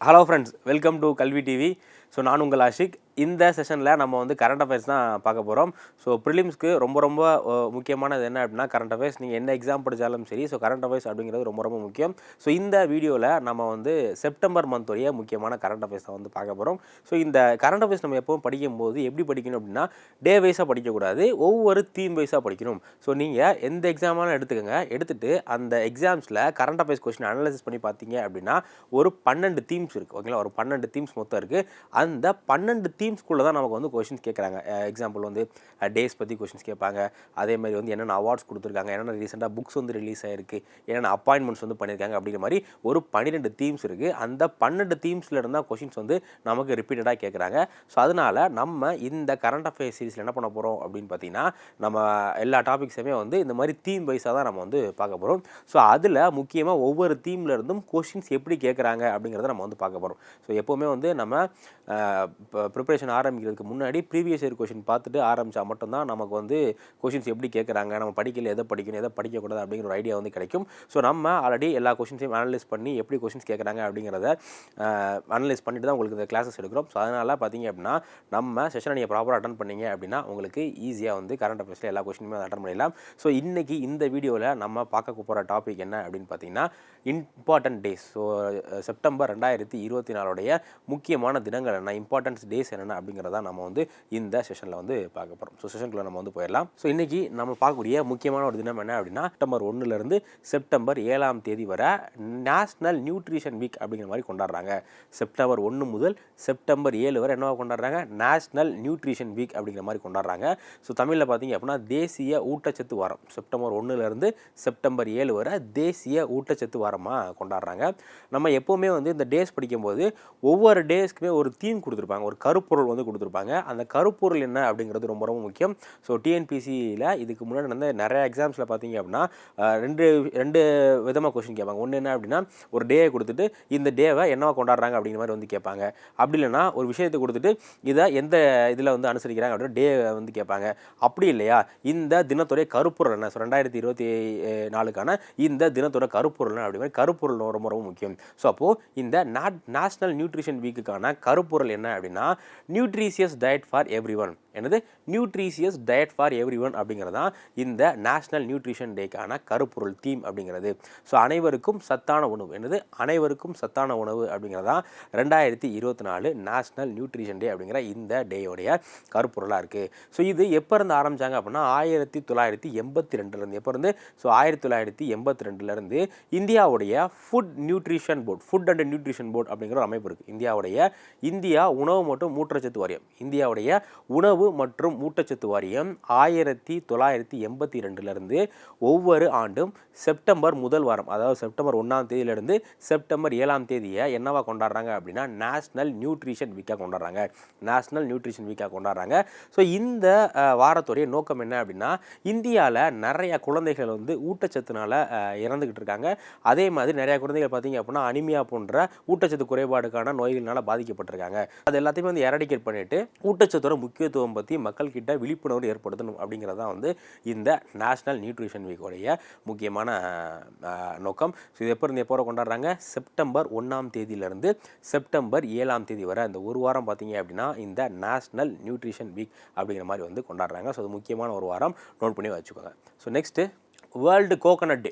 Hello friends welcome to Kalvi TV so நான் உங்கள் ஆஷிக். இந்த செஷனில் நம்ம வந்து கரண்ட் அஃபேர்ஸ் தான் பார்க்க போகிறோம் ஸோ ப்ரிலிம்ஸ்க்கு ரொம்ப ரொம்ப முக்கியமானது என்ன அப்படின்னா கரண்ட் அஃபேர்ஸ் நீங்கள் என்ன எக்ஸாம் படித்தாலும் சரி ஸோ கரண்ட் அஃபேர்ஸ் அப்படிங்கிறது ரொம்ப ரொம்ப முக்கியம். ஸோ இந்த வீடியோவில் நம்ம வந்து செப்டம்பர் மந்தோடைய முக்கியமான கரண்ட் அஃபேர்ஸை வந்து பார்க்க போகிறோம் ஸோ இந்த கரண்ட் அஃபேர்ஸ் நம்ம எப்பவும் படிக்கும்போது எப்படி படிக்கணும் அப்படின்னா டே வைஸாக படிக்கக்கூடாது ஒவ்வொரு தீம் வைஸாக படிக்கணும். ஸோ நீங்கள் எந்த எக்ஸாமாலும் எடுத்துக்கோங்க. எடுத்துகிட்டு அந்த எக்ஸாம்ஸில் கரண்ட் அஃபேர்ஸ் கொஸ்டின் அனலைசிஸ் பண்ணி பார்த்தீங்க அப்படின்னா ஒரு பன்னெண்டு தீம்ஸ் இருக்குது ஓகேங்களா? ஒரு பன்னெண்டு தீம்ஸ் மொத்தம் இருக்குது அந்த பன்னெண்டு தீம் தீம்ஸ்குள்ளே தான் நமக்கு வந்து கொஷின்ஸ் கேட்குறாங்க எக்ஸாம்பிள் வந்து டேஸ் பற்றி கொஷின்ஸ் கேட்பாங்க. அதே மாதிரி வந்து என்னென்ன அவார்ட்ஸ் கொடுத்துருக்காங்க என்னென்ன ரீசெண்டாக புக்ஸ் வந்து ரிலீஸ் ஆயிருக்கு என்னென்ன அப்பாயின்மெண்ட்ஸ் வந்து பண்ணியிருக்காங்க அப்படிங்கிற மாதிரி ஒரு பன்னிரெண்டு தீம்ஸ் இருக்குது அந்த பன்னெண்டு தீம்ஸில் இருந்தால் கொஷின்ஸ் வந்து நமக்கு ரிப்பீட்டடாக கேட்குறாங்க ஸோ அதனால் நம்ம இந்த கரண்ட் அஃபேர்ஸ் சீரிஸில் என்ன பண்ண போகிறோம் அப்படின்னு பார்த்தீங்கன்னா நம்ம எல்லா டாபிக்ஸுமே வந்து இந்த மாதிரி தீம் வைஸாக தான் நம்ம வந்து பார்க்க போகிறோம் ஸோ அதில் முக்கியமாக ஒவ்வொரு தீம்லேருந்தும் கொஷின்ஸ் எப்படி கேட்குறாங்க அப்படிங்கிறத நம்ம வந்து பார்க்க போகிறோம் ஸோ எப்போவுமே வந்து நம்ம ப்ரிப்பரேஷன் ஆரம்பிக்கிறதுக்கு முன்னாடி ப்ரீவியஸ் இயர் கொஷின் பார்த்துட்டு ஆரம்பித்தா மட்டும்தான் நமக்கு வந்து கொஷின்ஸ் எப்படி கேட்குறாங்க நம்ம படிக்கல எதை படிக்கணும் எதை படிக்கக்கூடாது அப்படிங்கிற ஒரு ஐடியா வந்து கிடைக்கும். ஸோ நம்ம ஆல்ரெடி எல்லா கொஷின்ஸையும் அனலைஸ் பண்ணி எப்படி கொஷின்ஸ் கேட்குறாங்க அப்படிங்கிறத அனலைஸ் பண்ணிட்டு தான் உங்களுக்கு இந்த கிளாஸஸ் எடுக்கிறோம். ஸோ அதனால் பார்த்தீங்க அப்படின்னா நம்ம செஷனை நீங்கள் ப்ராப்பராக அட்டன் பண்ணீங்க அப்படின்னா உங்களுக்கு ஈஸியாக வந்து கரண்ட் அஃபேர்ஸில் எல்லா கொஷினுமே அட்டன் பண்ணிடலாம். ஸோ இன்றைக்கி இந்த வீடியோவில் நம்ம பார்க்க போகிற டாபிக் என்ன அப்படின்னு பார்த்தீங்கன்னா இம்பார்ட்டன்ட் டேஸ் ஸோ செப்டம்பர் ரெண்டாயிரத்தி இருபத்தி நாலுடைய முக்கியமான தினங்கள் என்ன? இம்பார்ட்டன்ஸ் டேஸ் என்ன அப்படிங்கிறத நம்ம வந்து இந்த செஷனில் வந்து பார்க்க போகிறோம் ஸோ செஷனுக்குள்ள நம்ம வந்து போயிடலாம். ஸோ இன்றைக்கி நம்ம பார்க்கக்கூடிய முக்கியமான ஒரு தினம் என்ன அப்படின்னா செப்டம்பர் ஒன்றுலேருந்து செப்டம்பர் ஏழாம் தேதி வரை நேஷ்னல் நியூட்ரிஷன் வீக் அப்படிங்கிற மாதிரி கொண்டாடுறாங்க. செப்டம்பர் ஒன்று முதல் செப்டம்பர் ஏழு வரை என்னவா கொண்டாடுறாங்க? நேஷ்னல் நியூட்ரிஷன் வீக் அப்படிங்கிற மாதிரி கொண்டாடுறாங்க. ஸோ தமிழில் பார்த்தீங்க அப்படின்னா தேசிய ஊட்டச்சத்து வாரம். செப்டம்பர் ஒன்றுலேருந்து செப்டம்பர் ஏழு வரை தேசிய ஊட்டச்சத்து வாரமாக கொண்டாடுறாங்க. நம்ம எப்போவுமே வந்து இந்த டேஸ் படிக்கும்போது ஒவ்வொரு டேஸ்க்குமே ஒரு தீம் கொடுத்துருப்பாங்க. ஒரு கருப்பு கருப்பொருள் வந்து கொடுத்துருப்பாங்க. அந்த கருப்பொருள் என்ன அப்படிங்கிறது ரொம்ப ரொம்ப முக்கியம். ஸோ டிஎன்பிசியில் இதுக்கு முன்னாடி நடந்த நிறைய எக்ஸாம்ஸில் பார்த்தீங்க அப்படின்னா ரெண்டு ரெண்டு விதமாக கொஸ்டின் கேட்பாங்க. ஒன்று என்ன அப்படின்னா ஒரு டேயை கொடுத்துட்டு இந்த டேவை என்னவா கொண்டாடுறாங்க அப்படிங்கிற மாதிரி வந்து கேட்பாங்க. அப்படி இல்லைன்னா ஒரு விஷயத்தை கொடுத்துட்டு இதை எந்த இதில் வந்து அனுசரிக்கிறாங்க அப்படின்னு டே வந்து கேட்பாங்க. அப்படி இல்லையா? இந்த தினத்துடைய கருப்பொருள் என்ன? ஸோ ரெண்டாயிரத்தி இருபத்தி நாலுக்கான இந்த தினத்தோட கருப்பொருள் அப்படிங்கிற அப்படி மாதிரி கருப்பொருள் ரொம்ப ரொம்ப முக்கியம். ஸோ அப்போது இந்த நாட் நேஷ்னல் நியூட்ரிஷன் வீக்குக்கான கருப்பொருள் என்ன அப்படின்னா nutritious diet for everyone என்னது? Nutritious diet for everyone அப்படிங்கிறது தான் இந்த நேஷ்னல் நியூட்ரிஷன் டேக்கான கருப்பொருள் தீம் அப்படிங்கிறது. ஸோ அனைவருக்கும் சத்தான உணவு. என்னது? அனைவருக்கும் சத்தான உணவு அப்படிங்கிறது தான் ரெண்டாயிரத்தி இருபத்தி நாலு நேஷ்னல் நியூட்ரிஷன் டே அப்படிங்கிற இந்த டேயோடைய கருப்பொருளாக இருக்குது ஸோ இது எப்போ இருந்து ஆரம்பிச்சாங்க அப்படின்னா ஆயிரத்தி தொள்ளாயிரத்தி எண்பத்தி ரெண்டுலேருந்து. எப்போ இருந்து ஸோ ஆயிரத்தி தொள்ளாயிரத்தி எண்பத்தி ரெண்டுலேருந்து இந்தியாவுடைய food nutrition board food and nutrition board அப்படிங்கிற ஒரு அமைப்பு இருக்குது இந்தியாவுடைய இந்தியா உணவு மற்றும் ஊட்டச்சத்து வாரியம். இந்தியாவுடைய உணவு மற்றும் ஊட்டச்சத்து வாரியம் ஆயிரத்தி தொள்ளாயிரத்தி எண்பத்தி ரெண்டுலேருந்து ஒவ்வொரு ஆண்டும் செப்டம்பர் முதல் வாரம் அதாவது செப்டம்பர் ஒன்றாம் தேதியிலேருந்து செப்டம்பர் ஏழாம் தேதியை என்னவா கொண்டாடுறாங்க அப்படின்னா நேஷ்னல் நியூட்ரிஷன் வீக்காக கொண்டாடுறாங்க. நேஷ்னல் நியூட்ரிஷன் வீக்காக கொண்டாடுறாங்க. ஸோ இந்த வாரத்துடைய நோக்கம் என்ன அப்படின்னா இந்தியாவில் நிறைய குழந்தைகள் வந்து ஊட்டச்சத்துனால இறந்துக்கிட்டு இருக்காங்க. அதே மாதிரி நிறைய குழந்தைகள் பார்த்தீங்க அப்படின்னா அனிமியா போன்ற ஊட்டச்சத்து குறைபாடுக்கான நோய்களினால் பாதிக்கப்பட்டிருக்காங்க. அது எல்லாத்தையுமே வந்து எரடிகேட் பண்ணிட்டு ஊட்டச்சத்தோட முக்கியத்துவம் பற்றி மக்கள்கிட்ட விழிப்புணர்வு ஏற்படுத்தணும் அப்படிங்கிறது தான் வந்து இந்த நேஷ்னல் நியூட்ரிஷன் வீக்கோடைய முக்கியமான நோக்கம். ஸோ இது எப்போ இருந்து எப்போ கொண்டாடுறாங்க? செப்டம்பர் ஒன்றாம் தேதியிலேருந்து செப்டம்பர் ஏழாம் தேதி வரை. அந்த ஒரு வாரம் பார்த்தீங்க அப்படின்னா இந்த நேஷ்னல் நியூட்ரிஷன் வீக் அப்படிங்கிற மாதிரி வந்து கொண்டாடுறாங்க. ஸோ அது முக்கியமான ஒரு வாரம். நோட் பண்ணி வச்சுக்கோங்க. So next world coconut day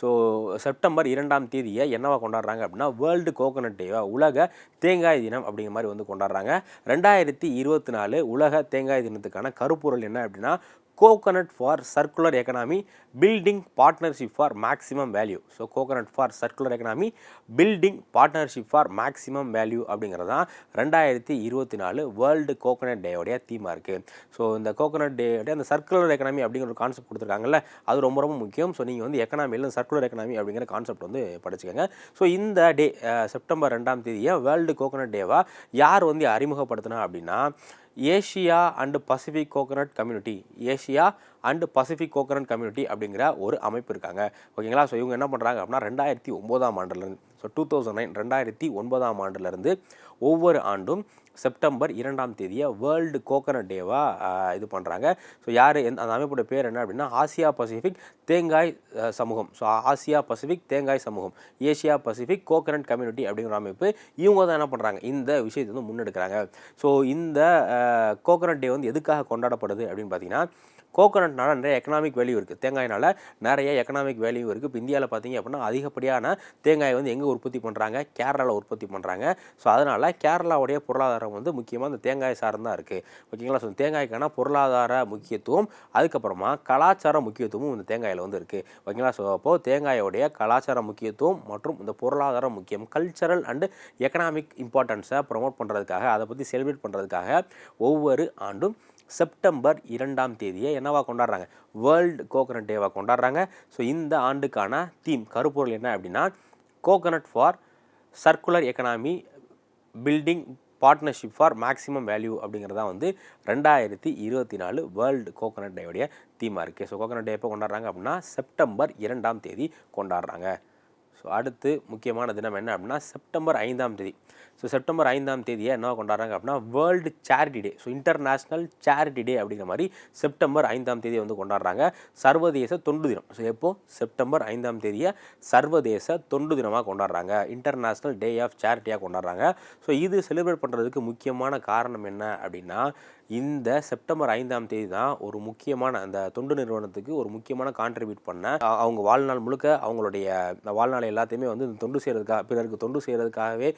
so September இரண்டாம் தேதியை என்னவா கொண்டாடுறாங்க அப்படின்னா வேர்ல்டு கோகோனட் டேவா உலக தேங்காய் தினம் அப்படிங்கிற மாதிரி வந்து கொண்டாடுறாங்க. ரெண்டாயிரத்தி இருபத்தி நாலு உலக தேங்காய் தினத்துக்கான கருப்பொருள் என்ன அப்படின்னா coconut for circular economy building partnership for maximum value so coconut for circular economy building partnership for maximum value அப்படிங்கிறது தான் ரெண்டாயிரத்தி இருபத்தி நாலு வேர்ல்டு கோகனட் டேயோடைய தீமாக இருக்குது ஸோ இந்த கோகனட் டேயோடைய அந்த சர்க்குலர் எக்கனாமி அப்படிங்கிற ஒரு கான்செப்ட் கொடுத்துருக்காங்கல்ல அது ரொம்ப ரொம்ப முக்கியம். ஸோ நீங்கள் வந்து எக்கனாமியில் சர்க்குலர் எக்கனாமி அப்படிங்கிற கான்செப்ட் வந்து படிச்சுக்கோங்க. ஸோ இந்த டே செப்டம்பர் ரெண்டாம் தேதியை வேர்ல்டு கோகனட் டேவாக யார் வந்து அறிமுகப்படுத்தினா அப்படின்னா Asia and Pacific coconut community Asia and Pacific coconut community அப்படிங்கிற ஒரு அமைப்பு இருக்காங்க. ஓகேங்களா? ஸோ இவங்க என்ன பண்ணுறாங்க அப்படின்னா ரெண்டாயிரத்தி ஒம்போதாம் ஆண்டுலேருந்து ஸோ டூ தௌசண்ட் நைன் ரெண்டாயிரத்தி ஒன்பதாம் ஆண்டுலேருந்து ஒவ்வொரு ஆண்டும் செப்டம்பர் இரண்டாம் தேதியை வேர்ல்டு கோகனட் டேவாக இது பண்ணுறாங்க ஸோ யார் எந்த அந்த அமைப்போட பேர் என்ன அப்படின்னா ஆசியா பசிபிக் தேங்காய் சமூகம். ஸோ ஆசியா பசிபிக் தேங்காய் சமூகம். ஏசியா பசிபிக் கோகனட் கம்யூனிட்டி அப்படிங்கிற அமைப்பு. இவங்க தான் என்ன பண்ணுறாங்க இந்த விஷயத்தை வந்து முன்னெடுக்கிறாங்க. ஸோ இந்த கோகனட் டே வந்து எதுக்காக கொண்டாடப்படுது அப்படின்னு பார்த்தீங்கன்னா கோகோனட்னால நிறைய எக்கனாமிக் வேல்யூ இருக்குது தேங்காயினால் நிறைய எக்கனாமிக் வேல்யூ இருக்குது இப்போ இந்தியாவில் பார்த்தீங்க அப்படின்னா அதிகப்படியான தேங்காய் வந்து எங்கே உற்பத்தி பண்ணுறாங்க கேரளாவில் உற்பத்தி பண்ணுறாங்க ஸோ அதனால் கேரளாவுடைய பொருளாதாரம் வந்து முக்கியமாக இந்த தேங்காய் சார்ந்தான் இருக்குது ஓகேங்களா? ஸோ தேங்காய்க்கான பொருளாதார முக்கியத்துவம் அதுக்கப்புறமா கலாச்சார முக்கியத்துவமும் இந்த தேங்காயில் வந்து இருக்குது ஓகேங்களா? ஸோ அப்போது தேங்காயோடைய கலாச்சார முக்கியத்துவம் மற்றும் இந்த பொருளாதார முக்கியம் கல்ச்சரல் அண்டு எக்கனாமிக் இம்பார்ட்டன்ஸை ப்ரமோட் பண்ணுறதுக்காக அதை பற்றி செலிப்ரேட் பண்ணுறதுக்காக ஒவ்வொரு ஆண்டும் செப்டம்பர் இரண்டாம் தேதியை என்னவா கொண்டாடுறாங்க? வேர்ல்டு கோகனட் டேவாக கொண்டாடுறாங்க. ஸோ இந்த ஆண்டுக்கான தீம் கருப்பொருள் என்ன அப்படின்னா coconut for circular economy building partnership for maximum value அப்படிங்கிறதா வந்து ரெண்டாயிரத்தி இருபத்தி நாலு வேர்ல்டு கோகனட் டேவுடைய தீமாக இருக்குது ஸோ கோகனட் டே எப்போ கொண்டாடுறாங்க அப்படின்னா செப்டம்பர் இரண்டாம் தேதி கொண்டாடுறாங்க. ஸோ அடுத்து முக்கியமான தினம் என்ன அப்படின்னா செப்டம்பர் ஐந்தாம் தேதி. ஸோ செப்டம்பர் ஐந்தாம் தேதியை என்ன கொண்டாடுறாங்க அப்படின்னா world charity day so international charity day அப்படிங்கிற மாதிரி செப்டம்பர் ஐந்தாம் தேதியை வந்து கொண்டாடுறாங்க. சர்வதேச தொண்டு தினம். ஸோ எப்போது செப்டம்பர் ஐந்தாம் தேதியை சர்வதேச தொண்டு தினமாக கொண்டாடுறாங்க. இன்டர்நேஷ்னல் டே ஆஃப் சேரிட்டியாக கொண்டாடுறாங்க. ஸோ இது செலிப்ரேட் பண்ணுறதுக்கு முக்கியமான காரணம் என்ன அப்படின்னா இந்த செப்டம்பர் ஐந்தாம் தேதி தான் ஒரு முக்கியமான அந்த தொண்டு நிறுவனத்துக்கு ஒரு முக்கியமான கான்ட்ரிபியூட் பண்ண அவங்க வாழ்நாள் முழுக்க அவங்களுடைய வாழ்நாள் எல்லாத்தையுமே வந்து இந்த தொண்டு செய்கிறதுக்காக பிறருக்கு தொண்டு செய்கிறதுக்காகவே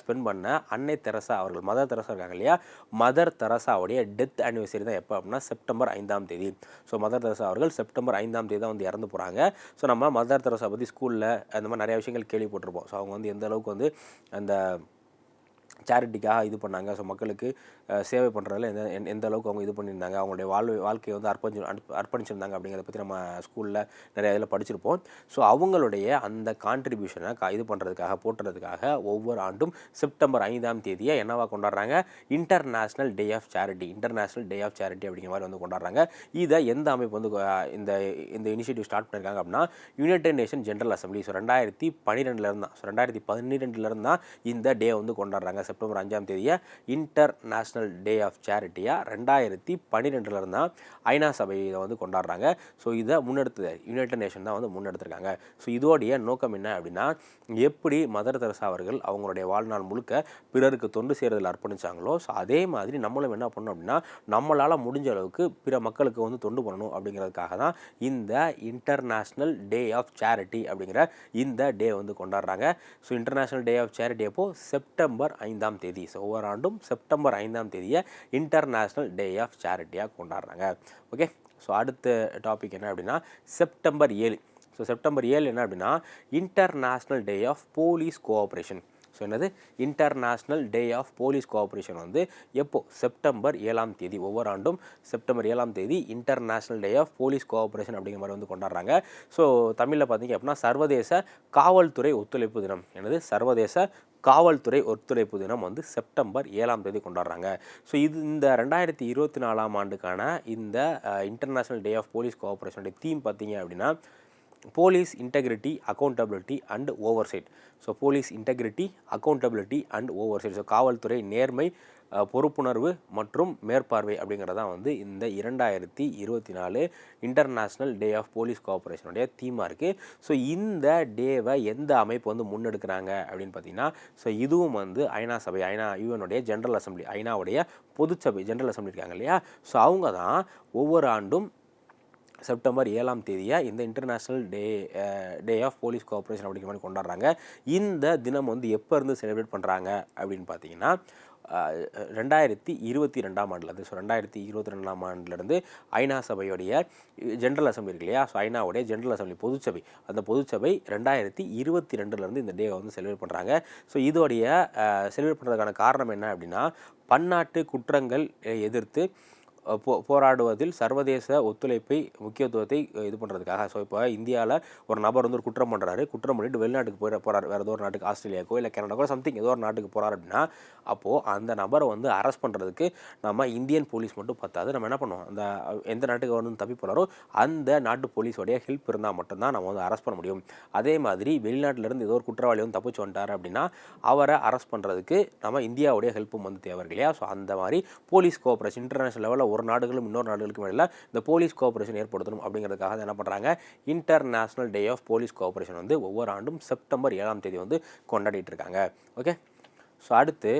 ஸ்பெண்ட் பண்ண அன்னை தெரசா அவர்கள் மதர் தெரசா இருக்காங்க இல்லையா? மதர் தெரசாவுடைய டெத் ஆனிவர்சரி தான் எப்போ அப்படின்னா செப்டம்பர் ஐந்தாம் தேதி. ஸோ மதர் தெரசா அவர்கள் செப்டம்பர் ஐந்தாம் தேதி தான் வந்து இறந்து போகிறாங்க ஸோ நம்ம மதர் தெரசா பற்றி ஸ்கூலில் அந்த மாதிரி நிறைய விஷயங்கள் கேள்விப்பட்டிருப்போம். ஸோ அவங்க வந்து எந்த அளவுக்கு வந்து அந்த சேரிட்டிக்காக இது பண்ணாங்க. ஸோ மக்களுக்கு சேவை பண்ணுறதுல எந்த எந்த- எந்த அளவுக்கு அவங்க இது பண்ணியிருந்தாங்க அவங்களுடைய வாழ்வு வாழ்க்கையை வந்து அர்ப்பணிச்சு அர்ப்பணிச்சிருந்தாங்க அப்படிங்கிறத பற்றி நம்ம ஸ்கூலில் நிறைய இதில் படிச்சிருப்போம். ஸோ அவங்களுடைய அந்த கான்ட்ரிபியூஷனை இது பண்ணுறதுக்காக போட்டுறதுக்காக ஒவ்வொரு ஆண்டும் செப்டம்பர் ஐந்தாம் தேதியை என்னவா கொண்டாடுறாங்க? International day of charity international day of charity அப்படிங்கிற மாதிரி வந்து கொண்டாடுறாங்க. இதை எந்த அமைப்பு வந்து இந்த இந்த இனிஷியேட்டிவ் ஸ்டார்ட் பண்ணியிருக்காங்க அப்படின்னா united nation general assembly so ரெண்டாயிரத்தி பன்னிரெண்டுலேருந்து தான் ஸோ ரெண்டாயிரத்தி பன்னிரெண்டுலேருந்து தான் இந்த டே வந்து கொண்டாடுறாங்க செப்டம்பர் அஞ்சாம் தேதியை இன்டர்நேஷ்னல் டே ஆஃப் சேரிட்டியாக ரெண்டாயிரத்தி பன்னிரெண்டில் தான் ஐநா சபை இதை வந்து கொண்டாடுறாங்க. ஸோ இதை முன்னெடுத்தது யுனைடெட் நேஷன் தான் வந்து முன்னெடுத்திருக்காங்க. ஸோ இதோடைய நோக்கம் என்ன அப்படின்னா எப்படி மதர் தெரசா அவர்கள் அவங்களுடைய வாழ்நாள் முழுக்க பிறருக்கு தொண்டு செய்கிறதில் அர்ப்பணிச்சாங்களோ ஸோ அதே மாதிரி நம்மளும் என்ன பண்ணணும் அப்படின்னா நம்மளால் முடிஞ்ச அளவுக்கு பிற மக்களுக்கு வந்து தொண்டு பண்ணணும் அப்படிங்கிறதுக்காக தான் இந்த இன்டர்நேஷ்னல் டே ஆஃப் சேரிட்டி அப்படிங்கிற இந்த டே வந்து கொண்டாடுறாங்க. So international day of charity அப்போது செப்டம்பர் ஐந்தாம் தேதி. ஸோ ஒவ்வொரு ஆண்டும் செப்டம்பர் ஐந்தாம் தேதியை இன்டர்நேஷ்னல் டே ஆஃப் சேரிட்டியாக கொண்டாடுறாங்க. ஓகே ஸோ அடுத்த டாபிக் என்ன அப்படின்னா செப்டம்பர் ஏழு. ஸோ செப்டம்பர் ஏழு என்ன அப்படின்னா international day of police cooperation so என்னது? International day of police cooperation வந்து எப்போது செப்டம்பர் ஏழாம் தேதி. ஒவ்வொரு ஆண்டும் செப்டம்பர் ஏழாம் தேதி international day of police cooperation அப்படிங்கிற மாதிரி வந்து கொண்டாடுறாங்க. ஸோ தமிழில் பார்த்தீங்க அப்படின்னா சர்வதேச காவல்துறை ஒத்துழைப்பு தினம். எனது சர்வதேச காவல்துறை ஒத்துழைப்பு தினம் வந்து செப்டம்பர் ஏழாம் தேதி கொண்டாடுறாங்க. ஸோ இது இந்த ரெண்டாயிரத்தி இருபத்தி நாலாம் ஆண்டுக்கான இந்த இன்டர்நேஷ்னல் டே ஆஃப் போலீஸ் கோஆப்ரேஷனுடைய தீம் பார்த்தீங்க அப்படின்னா police integrity accountability and oversight so police integrity accountability and oversight so காவல்துறை நேர்மை பொறுப்புணர்வு மற்றும் மேற்பார்வை அப்படிங்கிறதான் வந்து இந்த இரண்டாயிரத்தி இருபத்தி நாலு இன்டர்நேஷ்னல் டே ஆஃப் போலீஸ் கோஆப்ரேஷனுடைய தீமாக இருக்குது ஸோ இந்த டேவை எந்த அமைப்பு வந்து முன்னெடுக்கிறாங்க அப்படின்னு பார்த்தீங்கன்னா ஸோ இதுவும் வந்து ஐநா சபை ஐநா யூஎனுடைய ஜென்ரல் அசம்பிளி ஐநாவுடைய பொதுச்சபை ஜென்ரல் அசம்பிளி இருக்காங்க இல்லையா? ஸோ அவங்க தான் ஒவ்வொரு ஆண்டும் செப்டம்பர் ஏழாம் தேதியை இந்த international day day of police cooperation அப்படிங்கிற மாதிரி கொண்டாடுறாங்க. இந்த தினம் வந்து எப்போ இருந்து செலிப்ரேட் பண்ணுறாங்க அப்படின்னு பார்த்தீங்கன்னா ரெண்டாயிரத்தி இருபத்தி ரெண்டாம் ஆண்டுலேருந்து ஸோ ரெண்டாயிரத்தி இருபத்தி ரெண்டாம் ஆண்டுலேருந்து ஐநா சபையுடைய ஜென்ரல் அசம்பிளி இருக்கு இல்லையா? ஸோ ஐநாவுடைய ஜென்ரல் அசம்பிளி பொதுச்சபை அந்த பொதுச்சபை ரெண்டாயிரத்தி இருபத்தி ரெண்டுலேருந்து இந்த டே வந்து செலிப்ரேட் பண்ணுறாங்க ஸோ இதோடைய செலிப்ரேட் பண்ணுறதுக்கான காரணம் என்ன அப்படின்னா பன்னாட்டு குற்றங்கள் எதிர்த்து போ போராடுவதில் சர்வதேச ஒத்துழைப்பை முக்கியத்துவத்தை இது பண்ணுறதுக்காக ஸோ இப்போ இந்தியாவில் ஒரு நபர் வந்து ஒரு குற்றம் பண்ணுறாரு குற்றம் பண்ணிட்டு வெளிநாட்டுக்கு போய் போகிறார் வேறு ஏதோ ஒரு நாட்டுக்கு ஆஸ்திரேலியாக்கோ இல்லை கனடாக்கோ சம்திங் ஏதோ ஒரு நாட்டுக்கு போகிறாரு அப்படின்னா அப்போது அந்த நபரை வந்து அரெஸ்ட் பண்ணுறதுக்கு நம்ம இந்தியன் போலீஸ் மட்டும் பத்தாது. நம்ம என்ன பண்ணுவோம்? அந்த எந்த நாட்டுக்கு வந்து தப்பி போகிறாரோ அந்த நாட்டு போலீஸோடைய ஹெல்ப் இருந்தால் மட்டும்தான் நம்ம வந்து அரெஸ்ட் பண்ண முடியும். அதே மாதிரி வெளிநாட்டிலேருந்து ஏதோ ஒரு குற்றவாளி வந்து தப்பிச்சு வந்துட்டார் அப்படின்னா அவரை அரெஸ்ட் பண்ணுறதுக்கு நம்ம இந்தியாவுடைய ஹெல்ப்பும் வந்து தேவை இல்லையா? ஸோ அந்த மாதிரி போலீஸ் கோஆப்ரேஷன் இன்டர்நேஷனல் லெவலில் ஒரு நாடுகளும் இன்னொரு நாடுகளுக்கும் இடையில் இந்த போலீஸ் கோஆப்ரேஷன் ஏற்படுத்தணும் அப்படிங்கிறதுக்காக என்ன பண்ணுறாங்க international day of police cooperation வந்து ஒவ்வொரு ஆண்டும் செப்டம்பர் ஏழாம் தேதி வந்து கொண்டாடிட்டு இருக்காங்க. ஓகே ஸோ அடுத்து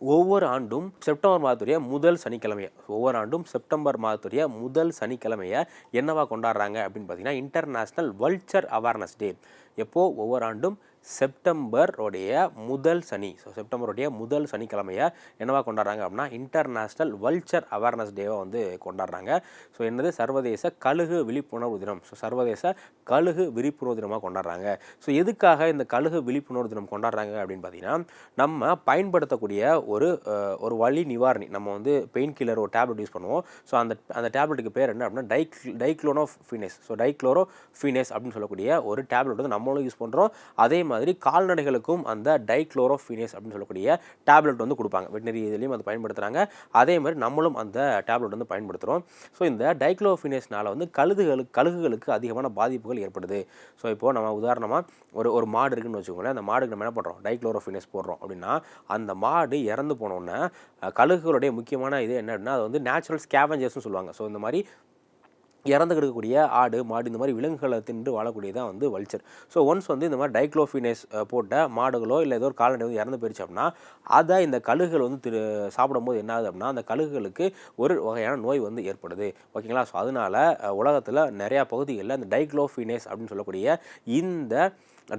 ஒவ்வொரு ஆண்டும் செப்டம்பர் மாதத்துடைய முதல் சனிக்கிழமையை ஒவ்வொரு ஆண்டும் செப்டம்பர் மாதத்துடைய முதல் சனிக்கிழமையை என்னவா கொண்டாடுறாங்க அப்படின்னு பார்த்தீங்கன்னா இன்டர்நேஷ்னல் வல்ச்சர் அவேர்னஸ் டே எப்போது ஒவ்வொரு ஆண்டும் செப்டம்பருடைய முதல் சனி. ஸோ செப்டம்பருடைய முதல் சனிக்கிழமையை என்னவா கொண்டாடுறாங்க அப்படின்னா இன்டர்நேஷ்னல் வல்ச்சர் அவேர்னஸ் டேவை வந்து கொண்டாடுறாங்க. ஸோ என்னது? சர்வதேச கழுகு விழிப்புணர்வு தினம். ஸோ சர்வதேச கழுகு விழிப்புணர்வு தினமாக கொண்டாடுறாங்க. ஸோ எதுக்காக இந்த கழுகு விழிப்புணர்வு தினம் கொண்டாடுறாங்க அப்படின்னு பார்த்தீங்கன்னா நம்ம பயன்படுத்தக்கூடிய ஒரு ஒரு வழி நிவாரணி நம்ம வந்து பெயின் கில்லர் ஒரு டேப்லெட் யூஸ் பண்ணுவோம். ஸோ அந்த அந்த டேப்லெட்டுக்கு பேர் என்ன அப்படின்னா டைக் டைக்ளோனோ ஃபினேஸ் ஸோ டைக்ளோரோ ஃபினேஸ் அப்படின்னு சொல்லக்கூடிய ஒரு டேப்லெட் வந்து நம்மளும் யூஸ் பண்ணுறோம் அதே மாதிரி கால்நடைகளுக்கும் அந்த டைக்ளோரோஃபினேஸ் அப்படின்னு சொல்லக்கூடிய டேப்லெட் வந்து கொடுப்பாங்க. வெட்டினரி இதுலேயும் அதை பயன்படுத்துகிறாங்க அதே மாதிரி நம்மளும் அந்த டேப்லெட் வந்து பயன்படுத்துகிறோம் ஸோ இந்த டைக்ளோஃபினேஸ்னால வந்து கழுதுகளுக்கு கழுகுகளுக்கு அதிகமான பாதிப்புகள் ஏற்படுது. ஸோ இப்போது நம்ம உதாரணமாக ஒரு ஒரு மாடு இருக்குன்னு வச்சுக்கோங்களேன். அந்த மாடுக்கு நம்ம என்ன பண்ணுறோம் டைக்ளோரோஃபினேஸ் போடுறோம் அப்படின்னா அந்த மாடு இறந்து போனோன்னே கழுகுகளுடைய முக்கியமான இது என்ன அப்படின்னா அது வந்து நேச்சுரல் ஸ்கேவஞ்சர்ஸ்னு சொல்லுவாங்க. ஸோ இந்த மாதிரி இறந்து கிடக்கக்கூடிய ஆடு மாடு இந்த மாதிரி விலங்குகளை தின்று வாழக்கூடியதான் வந்து வல்ச்சர். ஸோ ஒன்ஸ் வந்து இந்த மாதிரி டைக்ளோஃபினேஸ் போட்ட மாடுகளோ இல்லை ஏதோ ஒரு கால்நடை வந்து இறந்து போயிடுச்சு அப்படின்னா அதை இந்த கழுகுகள் வந்து திரு சாப்பிடும்போது என்ன ஆகுது அப்படின்னா அந்த கழுகுகளுக்கு ஒரு வகையான நோய் வந்து ஏற்படுது. ஓகேங்களா ஸோ அதனால உலகத்தில் நிறையா பகுதிகளில் இந்த டைக்ளோஃபினேஸ் அப்படின்னு சொல்லக்கூடிய இந்த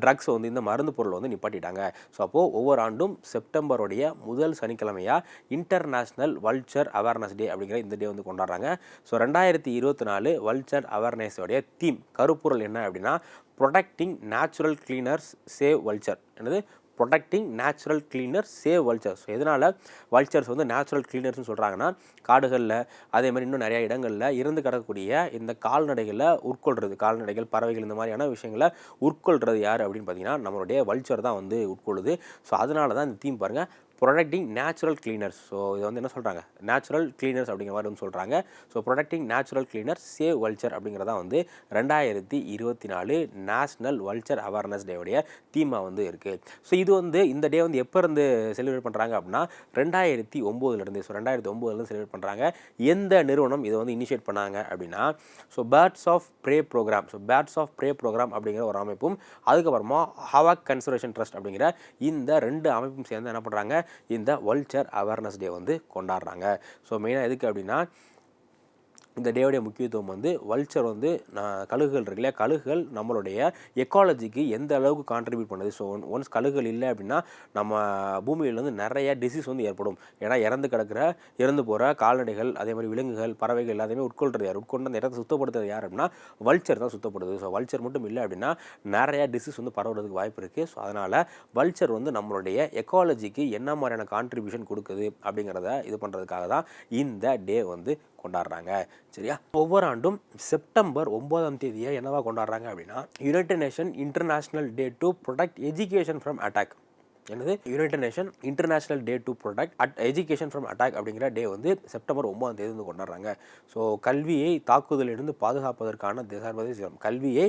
ட்ரக்ஸ் வந்து இந்த மருந்து பொருள் வந்து நிப்பாட்டிட்டாங்க. ஸோ அப்போது ஒவ்வொரு ஆண்டும் செப்டம்பருடைய முதல் சனிக்கிழமையாக இன்டர்நேஷ்னல் வல்ச்சர் அவேர்னஸ் டே அப்படிங்கிற இந்த டே வந்து கொண்டாடுறாங்க. ஸோ ரெண்டாயிரத்தி இருபத்தி நாலு வல்ச்சர் அவேர்னஸோடைய தீம் கருப்பொருள் என்ன அப்படின்னா protecting natural cleaners save vulture என்னது? Protecting natural cleaner save vultures எதனால் வல்ச்சர்ஸ் வந்து நேச்சுரல் கிளீனர்ஸ்னு சொல்கிறாங்கன்னா காடுகளில் அதே மாதிரி இன்னும் நிறையா இடங்களில் இருந்து கிடக்கக்கூடிய இந்த கால்நடைகளை உட்கொள்கிறது கால்நடைகள் பறவைகள் இந்த மாதிரியான விஷயங்களை உட்கொள்கிறது யார் அப்படின்னு பார்த்தீங்கன்னா நம்மளுடைய வல்ச்சர் தான் வந்து உட்கொள்ளுது. ஸோ அதனால தான் இந்த தீம் பாருங்கள் ப்ரொடக்டிங் நேச்சுரல் கிளீனர்ஸ் ஸோ இது வந்து என்ன சொல்கிறாங்க நேச்சுரல் கிளீனர்ஸ் அப்படிங்கிற மாதிரி வந்து சொல்கிறாங்க so protecting natural cleaner save vulture அப்படிங்கிறதா வந்து ரெண்டாயிரத்தி இருபத்தி நாலு நேஷ்னல் வல்ச்சர் அவேர்னஸ் டேவுடைய தீமாக வந்து இருக்குது ஸோ இது வந்து இந்த டே வந்து எப்போ இருந்து செலிப்ரேட் பண்ணுறாங்க அப்படின்னா ரெண்டாயிரத்தி ஒம்போதுலேருந்து ஸோ ரெண்டாயிரத்தி ஒம்போதுலேருந்து செலிப்ரேட் பண்ணுறாங்க எந்த நிறுவனம் இதை வந்து இனிஷியேட் பண்ணாங்க அப்படின்னா so birds of pray program so birds of pray program அப்படிங்கிற ஒரு அமைப்பும் அதுக்கப்புறமா ஹவாக் கன்சர்வேஷன் ட்ரஸ்ட் அப்படிங்கிற இந்த ரெண்டு அமைப்பும் சேர்ந்து என்ன பண்ணுறாங்க இந்த வல்ச்சர் அவேர்னஸ் டே வந்து கொண்டாடுறாங்க. ஸோ மெயினாக எதுக்கு அப்படின்னா இந்த டேவுடைய முக்கியத்துவம் வந்து வல்ச்சர் வந்து நான் கழுகுகள் இருக்கு இல்லையா? கழுகுகள் நம்மளுடைய எக்காலஜிக்கு எந்த அளவுக்கு கான்ட்ரிபியூட் பண்ணுது? ஸோ ஒன்ஸ் கழுகுகள் இல்லை அப்படின்னா நம்ம பூமியில் வந்து நிறைய டிசீஸ் வந்து ஏற்படும். ஏன்னா இறந்து கிடக்கிற இறந்து போகிற கால்நடைகள் அதே மாதிரி விலங்குகள் பறவைகள் எல்லாத்தையுமே உட்கொள்றது யார்? உட்கொண்டு அந்த இடத்த சுத்தப்படுத்துறது யார் அப்படின்னா வல்ச்சர் தான் சுத்தப்படுது. ஸோ வல்ச்சர் மட்டும் இல்லை அப்படின்னா நிறைய டிசீஸ் வந்து பரவுறதுக்கு வாய்ப்பு இருக்குது ஸோ அதனால் வல்ச்சர் வந்து நம்மளுடைய எக்காலஜிக்கு என்ன மாதிரியான கான்ட்ரிபியூஷன் கொடுக்குது அப்படிங்கிறத இது பண்ணுறதுக்காக தான் இந்த டே வந்து கொண்டாடுறாங்க. சரியா? ஒவ்வொரு ஆண்டும் செப்டம்பர் ஒன்பதாம் தேதியை என்னவா கொண்டாடுறாங்க அப்படின்னா united nation international day to protect education from attack என்னது? United nation international day to protect at education from attack அப்படிங்கிற டே வந்து செப்டம்பர் ஒன்பதாம் தேதி வந்து கொண்டாடுறாங்க. ஸோ கல்வியை தாக்குதலிலிருந்து பாதுகாப்பதற்கான தி- சர்வதேச தினம் கல்வியை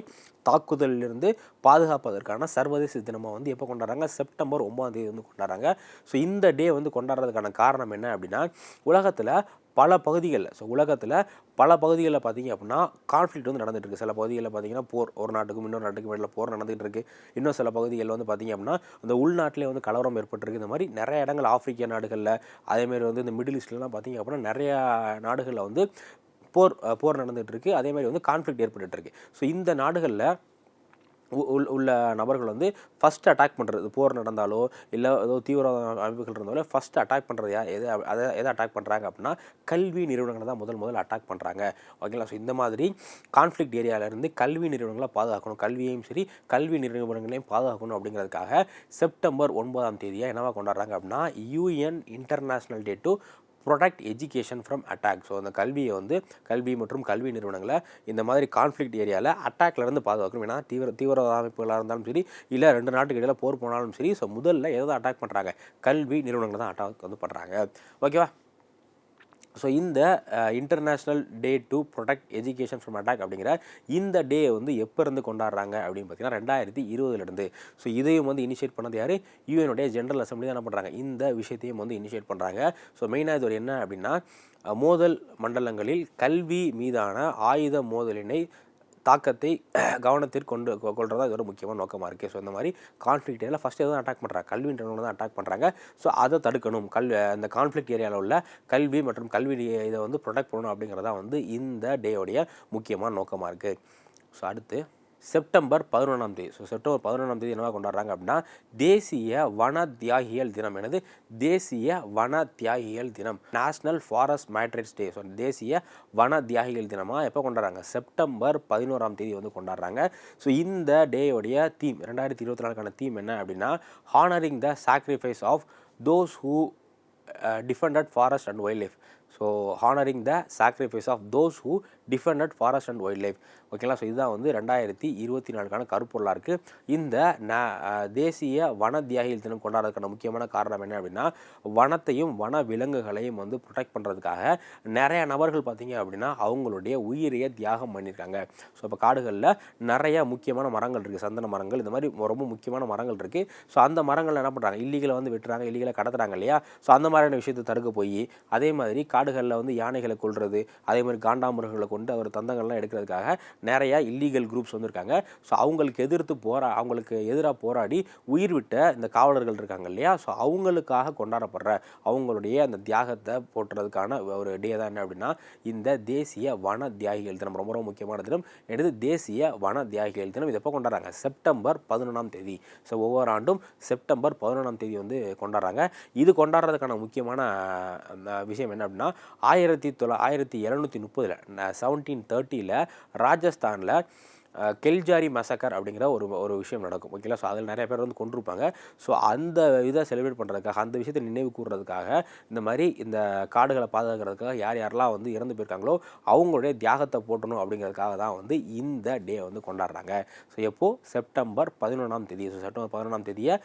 தாக்குதலிலிருந்து பாதுகாப்பதற்கான சர்வதேச தினமாக வந்து எப்போ கொண்டாடுறாங்க? செப்டம்பர் ஒன்பதாம் தேதி வந்து கொண்டாடுறாங்க. ஸோ இந்த டே வந்து கொண்டாடுறதுக்கான காரணம் என்ன அப்படின்னா உலகத்தில் பல பகுதிகளில் ஸோ உலகத்தில் பல பகுதிகளில் பார்த்தீங்க அப்படின்னா கான்ஃப்ளிக் வந்து நடந்துட்டு சில பகுதிகளில் பார்த்தீங்கன்னா போர் ஒரு நாட்டுக்கும் இன்னொரு நாட்டுக்கும் இடையில போர் நடந்துகிட்டு இருக்குது இன்னும் சில பகுதிகளில் வந்து பார்த்தீங்க அப்படின்னா இந்த உள்நாட்டிலே வந்து கலவரம் ஏற்பட்டிருக்கு. இந்த மாதிரி நிறைய இடங்கள் ஆப்பிரிக்க நாடுகளில் அதேமாரி வந்து இந்த மிடில் ஈஸ்ட்லலாம் பார்த்தீங்க அப்படின்னா நிறையா நாடுகளில் வந்து போர் போர் நடந்துகிட்டு இருக்குது அதேமாதிரி வந்து கான்ஃப்ளிக் ஏற்பட்டுருக்கு ஸோ இந்த நாடுகளில் உள்ள நபர்கள் வந்து ஃபஸ்ட்டு அட்டாக் பண்ணுறது போர் நடந்தாலோ இல்லை ஏதோ தீவிரவாத அமைப்புகள் இருந்தாலோ ஃபஸ்ட்டு அட்டாக் பண்ணுறது யா எது அதை எதை அட்டாக் பண்ணுறாங்க அப்படின்னா கல்வி நிறுவனங்களை தான் முதல் முதல் அட்டாக் பண்ணுறாங்க ஓகேங்களா ஸோ இந்த மாதிரி கான்ஃப்ளிக்ட் ஏரியாவிலேருந்து கல்வி நிறுவனங்களை பாதுகாக்கணும். கல்வியையும் சரி கல்வி நிறுவனங்களையும் பாதுகாக்கணும் அப்படிங்கிறதுக்காக செப்டம்பர் ஒன்பதாம் தேதியாக என்னவா கொண்டாடுறாங்க அப்படின்னா UN international day to protect education from attack so அந்த கல்வியை வந்து கல்வி மற்றும் கல்வி நிறுவனங்களை இந்த மாதிரி கான்ஃப்ளிக்ட் ஏரியாவில் அட்டாக்லேருந்து பாதுகாக்கணும். ஏன்னா தீவிர தீவிரவாத அமைப்புகளாக இருந்தாலும் சரி இல்லை ரெண்டு நாட்டுக்கு இடையில போர் போனாலும் சரி ஸோ முதல்ல எதை அட்டாக் பண்ணுறாங்க கல்வி நிறுவனங்களை தான் அட்டாக் வந்து பண்ணுறாங்க ஓகேவா ஸோ இந்த international day to protect education from attack அப்படிங்கிற இந்த டே வந்து எப்போ இருந்து கொண்டாடுறாங்க அப்படின்னு பார்த்தீங்கன்னா ரெண்டாயிரத்தி இருபதுலேருந்து. ஸோ இதையும் வந்து இனிஷியேட் பண்ணது யார்? யூஎனுடைய ஜென்ரல் அசம்பிளி என்ன பண்ணுறாங்க இந்த விஷயத்தையும் வந்து இனிஷியேட் பண்ணுறாங்க ஸோ மெயினாக இது ஒரு என்ன அப்படின்னா மோதல் மண்டலங்களில் கல்வி மீதான ஆயுத மோதலினை தாக்கத்தை கவனத்திற்கு கொண்டு கொள்றதா கொள்றதா ஒரு முக்கியமான நோக்கமாக இருக்குது ஸோ இந்த மாதிரி கான்ஃப்ளிக்ட் ஏரியாவில் ஃபஸ்ட்டு எதாவது அட்டாக் பண்ணுறாங்க கல்வி தான் அட்டாக் பண்ணுறாங்க ஸோ அதை தடுக்கணும். கல் அந்த கான்ஃப்ளிக்ட் ஏரியாவில் உள்ள கல்வி மற்றும் கல்வி இதை வந்து ப்ரொடெக்ட் பண்ணணும் அப்படிங்கிறதா வந்து இந்த டேயோடைய முக்கியமான நோக்கமாக இருக்குது ஸோ அடுத்து செப்டம்பர் பதினொன்றாம் தேதி. ஸோ செப்டம்பர் பதினொன்றாம் தேதி என்னவா கொண்டாடுறாங்க அப்படின்னா தேசிய வன தியாகிகள் தினம். எனது தேசிய வன தியாகிகள் தினம் national forest martyrs day so தேசிய வன தியாகிகள் தினமாக எப்போ கொண்டாடுறாங்க? செப்டம்பர் பதினோராம் தேதி வந்து கொண்டாடுறாங்க. ஸோ இந்த டேயோடைய தீம் ரெண்டாயிரத்தி இருபத்தி நாலுக்கான தீம் என்ன அப்படின்னா honouring the sacrifice of those who defended forest and wild life so honouring the sacrifice of those who defended forest and wild life ஓகேங்களா ஸோ இதுதான் வந்து ரெண்டாயிரத்தி இருபத்தி நாலுக்கான கருப்பொருளாக இருக்குது இந்த ந- தேசிய வன தியாகிகள் தினம் கொண்டாடுறதுக்கான முக்கியமான காரணம் என்ன அப்படின்னா வனத்தையும் வன விலங்குகளையும் வந்து ப்ரொடெக்ட் பண்ணுறதுக்காக நிறைய நபர்கள் பார்த்தீங்க அப்படின்னா அவங்களுடைய உயிரையே தியாகம் பண்ணியிருக்காங்க. ஸோ இப்போ காடுகளில் நிறைய முக்கியமான மரங்கள் இருக்குது சந்தன மரங்கள் இந்த மாதிரி ரொம்ப முக்கியமான மரங்கள் இருக்குது ஸோ அந்த மரங்கள் என்ன பண்ணுறாங்க இல்லீகலை வந்து வெட்டுறாங்க இல்லீகலை கடத்துறாங்க இல்லையா? ஸோ அந்த மாதிரியான விஷயத்தை தடுக்க போய் அதே மாதிரி காடுகளில் வந்து யானைகளை கொள்வது அதே மாதிரி காண்டாமிருகங்களை கொண்டு அவர் தந்தங்கள்லாம் எடுக்கிறதுக்காக நிறையா இல்லீகல் குரூப்ஸ் வந்திருக்காங்க. ஸோ அவங்களுக்கு எதிர்த்து போரா அவங்களுக்கு எதிராக போராடி உயிர் விட்ட இந்த காவலர்கள் இருக்காங்க இல்லையா? ஸோ அவங்களுக்காக கொண்டாடப்படுற அவங்களுடைய அந்த தியாகத்தை போட்டுறதுக்கான ஒரு டே தான் என்ன அப்படின்னா இந்த தேசிய வன தியாகிகள் தினம். ரொம்ப ரொம்ப முக்கியமான தினம். எடுத்து தேசிய வன தியாகிகள் தினம். இதை எப்போ கொண்டாடுறாங்க? செப்டம்பர் பதினொன்றாம் தேதி. ஸோ ஒவ்வொரு ஆண்டும் செப்டம்பர் பதினொன்றாம் தேதி வந்து கொண்டாடுறாங்க. இது கொண்டாடுறதுக்கான முக்கியமான அந்த விஷயம் என்ன அப்படின்னா ஆயிரத்தி தொள்ள ஆயிரத்தி எழுநூற்றி முப்பதில் செவன்டீன் தேர்ட்டியில் ராஜஸ்தானில் கெல்ஜாரி மசக்கர் அப்படிங்கிற ஒரு ஒரு விஷயம் நடக்கும். ஓகேங்களா? ஸோ அதில் நிறைய பேர் வந்து கொண்டிருப்பாங்க ஸோ அந்த இதை செலிப்ரேட் பண்ணுறதுக்காக அந்த விஷயத்தை நினைவு கூறுறதுக்காக இந்த மாதிரி இந்த காடுகளை பாதுகாக்கிறதுக்காக யார் யாரெல்லாம் வந்து இறந்து போயிருக்காங்களோ அவங்களுடைய தியாகத்தை போட்டணும் அப்படிங்கிறதுக்காக தான் வந்து இந்த டே வந்து கொண்டாடுறாங்க. ஸோ எப்போது செப்டம்பர் பதினொன்றாம் தேதி. ஸோ செப்டம்பர் பதினொன்றாம் தேதியை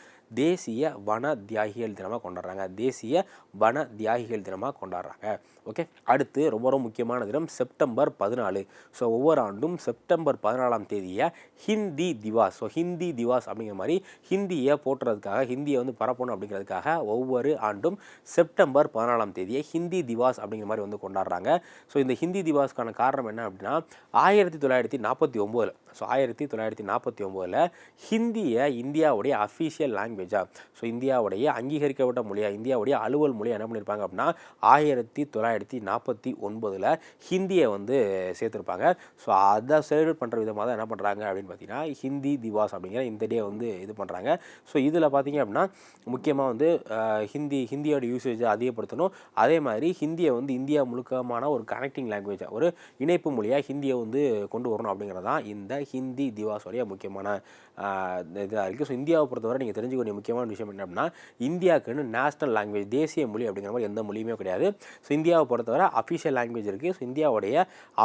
தேசிய வன தியாகிகள் தினமாக கொண்டாடுறாங்க. தேசிய வன தியாகிகள் தினமாக கொண்டாடுறாங்க. ஓகே அடுத்து ரொம்ப ரொம்ப முக்கியமான தினம் செப்டம்பர் பதினாலு. ஸோ ஒவ்வொரு ஆண்டும் செப்டம்பர் பதினாலாம் தேதியை ஹிந்தி திவாஸ். ஸோ ஹிந்தி திவாஸ் அப்படிங்கிற மாதிரி ஹிந்தியை போற்றுறதுக்காக ஹிந்தியை வந்து பரப்பணும் அப்படிங்கிறதுக்காக ஒவ்வொரு ஆண்டும் செப்டம்பர் பதினாலாம் தேதியை ஹிந்தி திவாஸ் அப்படிங்கிற மாதிரி வந்து கொண்டாடுறாங்க. ஸோ இந்த ஹிந்தி திவாஸ்க்கான காரணம் என்ன அப்படின்னா ஆயிரத்தி தொள்ளாயிரத்தி நாற்பத்தி ஒம்போதில் ஸோ ஆயிரத்தி தொள்ளாயிரத்தி நாற்பத்தி ஒம்போதில் ஹிந்தியை இந்தியாவுடைய அஃபீஷியல் லாங்குவேஜாக ஸோ இந்தியாவுடைய அங்கீகரிக்கப்பட்ட மொழியாக இந்தியாவுடைய அலுவல் மொழியாக என்ன பண்ணியிருப்பாங்க அப்படின்னா ஆயிரத்தி தொள்ளாயிரத்தி நாற்பத்தி ஒன்பதில் ஹிந்தியை வந்து சேர்த்துருப்பாங்க. ஸோ அதை செலிப்ரேட் பண்ணுற விதமாக தான் என்ன பண்ணுறாங்க அப்படின்னு பார்த்தீங்கன்னா ஹிந்தி திவாஸ் அப்படிங்கிற இந்த டே வந்து இது பண்ணுறாங்க ஸோ இதில் பார்த்தீங்க அப்படின்னா முக்கியமாக வந்து ஹிந்தி ஹிந்தியோட யூசேஜை அதிகப்படுத்தணும். அதே மாதிரி ஹிந்தியை வந்து இந்தியா முழுக்கமான ஒரு கனெக்டிங் லாங்குவேஜாக ஒரு இணைப்பு மொழியாக ஹிந்தியை வந்து கொண்டு வரணும் அப்படிங்கிறதான் இந்த ஹிந்தி திவாஸோடைய முக்கியமான இதாக இருக்குது ஸோ இந்தியாவை பொறுத்தவரை நீங்கள் தெரிஞ்சுக்க வேண்டிய முக்கியமான விஷயம் என்ன அப்படின்னா இந்தியாவுக்குன்னு நேஷனல் லாங்குவேஜ் தேசிய மொழி அப்படிங்கிற மாதிரி எந்த மொழியுமே கிடையாது. ஸோ இந்தியாவை பொறுத்தவரை அஃபிஷியல் லாங்குவேஜ் இருக்குது ஸோ இந்தியாவுடைய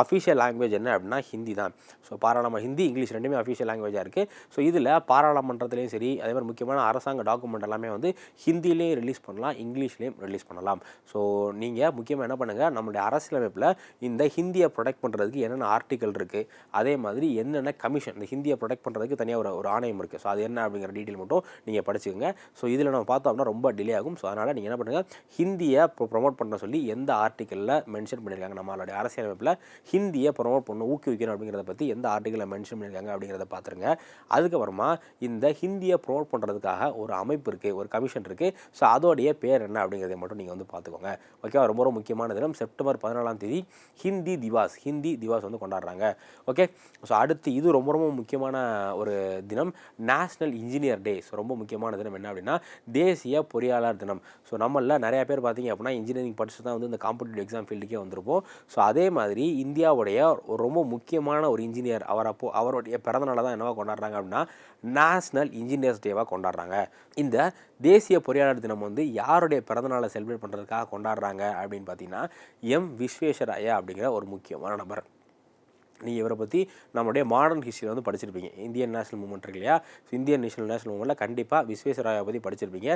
அஃபிஷியல் லாங்குவேஜ் என்ன அப்படின்னா ஹிந்தி தான். ஸோ பாராளுமன்ற ஹிந்தி இங்கிலீஷ் ரெண்டுமே அஃபிஷியல் லாங்குவேஜாக இருக்குது ஸோ இதில் பாராளுமன்றத்துலேயும் சரி அதே மாதிரி முக்கியமான அரசாங்க டாக்குமெண்ட் எல்லாமே வந்து ஹிந்திலையும் ரிலீஸ் பண்ணலாம் இங்கிலீஷ்லேயும் ரிலீஸ் பண்ணலாம். ஸோ நீங்கள் முக்கியமாக என்ன பண்ணுங்கள் நம்மளுடைய அரசியலமைப்பில் இந்த ஹிந்தியை ப்ரொடெக்ட் பண்ணுறதுக்கு என்னென்ன ஆர்டிக்கல் இருக்குது அதே மாதிரி என்னென்ன கமிஷன் இந்த ஹிந்தியை ப்ரொடெக்ட் பண்ணுறதுக்கு தனியாக ஒரு ஒரு ஆணையம் இருக்குது ஸோ அது என்ன அப்படிங்கிற டீட்டெயில் மட்டும் நீங்கள் படிச்சுக்கோங்க. ஸோ இதில் நம்ம பார்த்தோம் அப்படின்னா ரொம்ப டிலே ஆகும். ஸோ அதனால் நீங்கள் என்ன பண்ணுங்கள் ஹிந்தியை ப்ரொமோட் பண்ண சொல்லி எந்த ஆர்டிக்கலில் மென்ஷன் பண்ணியிருக்காங்க நம்மளுடைய அரசியலமைப்பில் ஹிந்தியை ப்ரொமோட் பண்ண ஊக்குவிக்கணும் அப்படிங்கிறத பற்றி எந்த ஆர்டிக்கலில் மென்ஷன் பண்ணியிருக்காங்க அப்படிங்கிறத பார்த்துருங்க. அதுக்கப்புறமா இந்த ஹிந்தியை ப்ரொமோட் பண்ணுறதுக்காக ஒரு அமைப்பு இருக்குது ஒரு கமிஷன் இருக்குது ஸோ அதோடைய பேர் என்ன அப்படிங்கிறத மட்டும் நீங்கள் வந்து பார்த்துக்கோங்க. ஓகேவா ரொம்ப ரொம்ப முக்கியமான தினம். செப்டம்பர் பதினாலாம் தேதி ஹிந்தி திவாஸ் ஹிந்தி திவாஸ் வந்து கொண்டாடுறாங்க. ஓகே ஸோ அடுத்து இது ரொம்ப ரொம்ப முக்கியமான ஒரு தினம். நேஷ்னல் இன்ஜினியர் டே ஸோ ரொம்ப முக்கியமான முக்கியமான தினம் என்ன அப்படின்னா தேசிய பொறியாளர் தினம். ஸோ நம்மளில் நிறையா பேர் பார்த்தீங்க அப்படின்னா இன்ஜினியரிங் படிச்சு தான் வந்து இந்த காம்படிட்டிவ் எக்ஸாம் ஃபீல்டுக்கே வந்திருப்போம். ஸோ அதே மாதிரி இந்தியாவுடைய ரொம்ப முக்கியமான ஒரு இன்ஜினியர் அவர் அப்போ அவருடைய பிறந்தநாளை தான் என்னவா கொண்டாடுறாங்க அப்படின்னா நேஷ்னல் இன்ஜினியர்ஸ் டேவாக கொண்டாடுறாங்க. இந்த தேசிய பொறியாளர் தினம் வந்து யாருடைய பிறந்தநாளை செலிப்ரேட் பண்ணுறதுக்காக கொண்டாடுறாங்க அப்படின்னு பார்த்தீங்கன்னா எம். விஸ்வேஸ்வரய்யா அப்படிங்கிற ஒரு முக்கியமான நபர். நீங்கள் இவரை பற்றி நம்மளுடைய மாடர்ன் ஹிஸ்ட்ரியில் வந்து படிச்சிருப்பீங்க. இந்தியன் நேஷனல் மூமெண்ட் இருக்கு இல்லையா? இந்தியன் நேஷனல் நேஷனல் மூமெண்ட்டில் கண்டிப்பாக விஸ்வேஸ்வராயை பற்றி படிச்சிருப்பீங்க.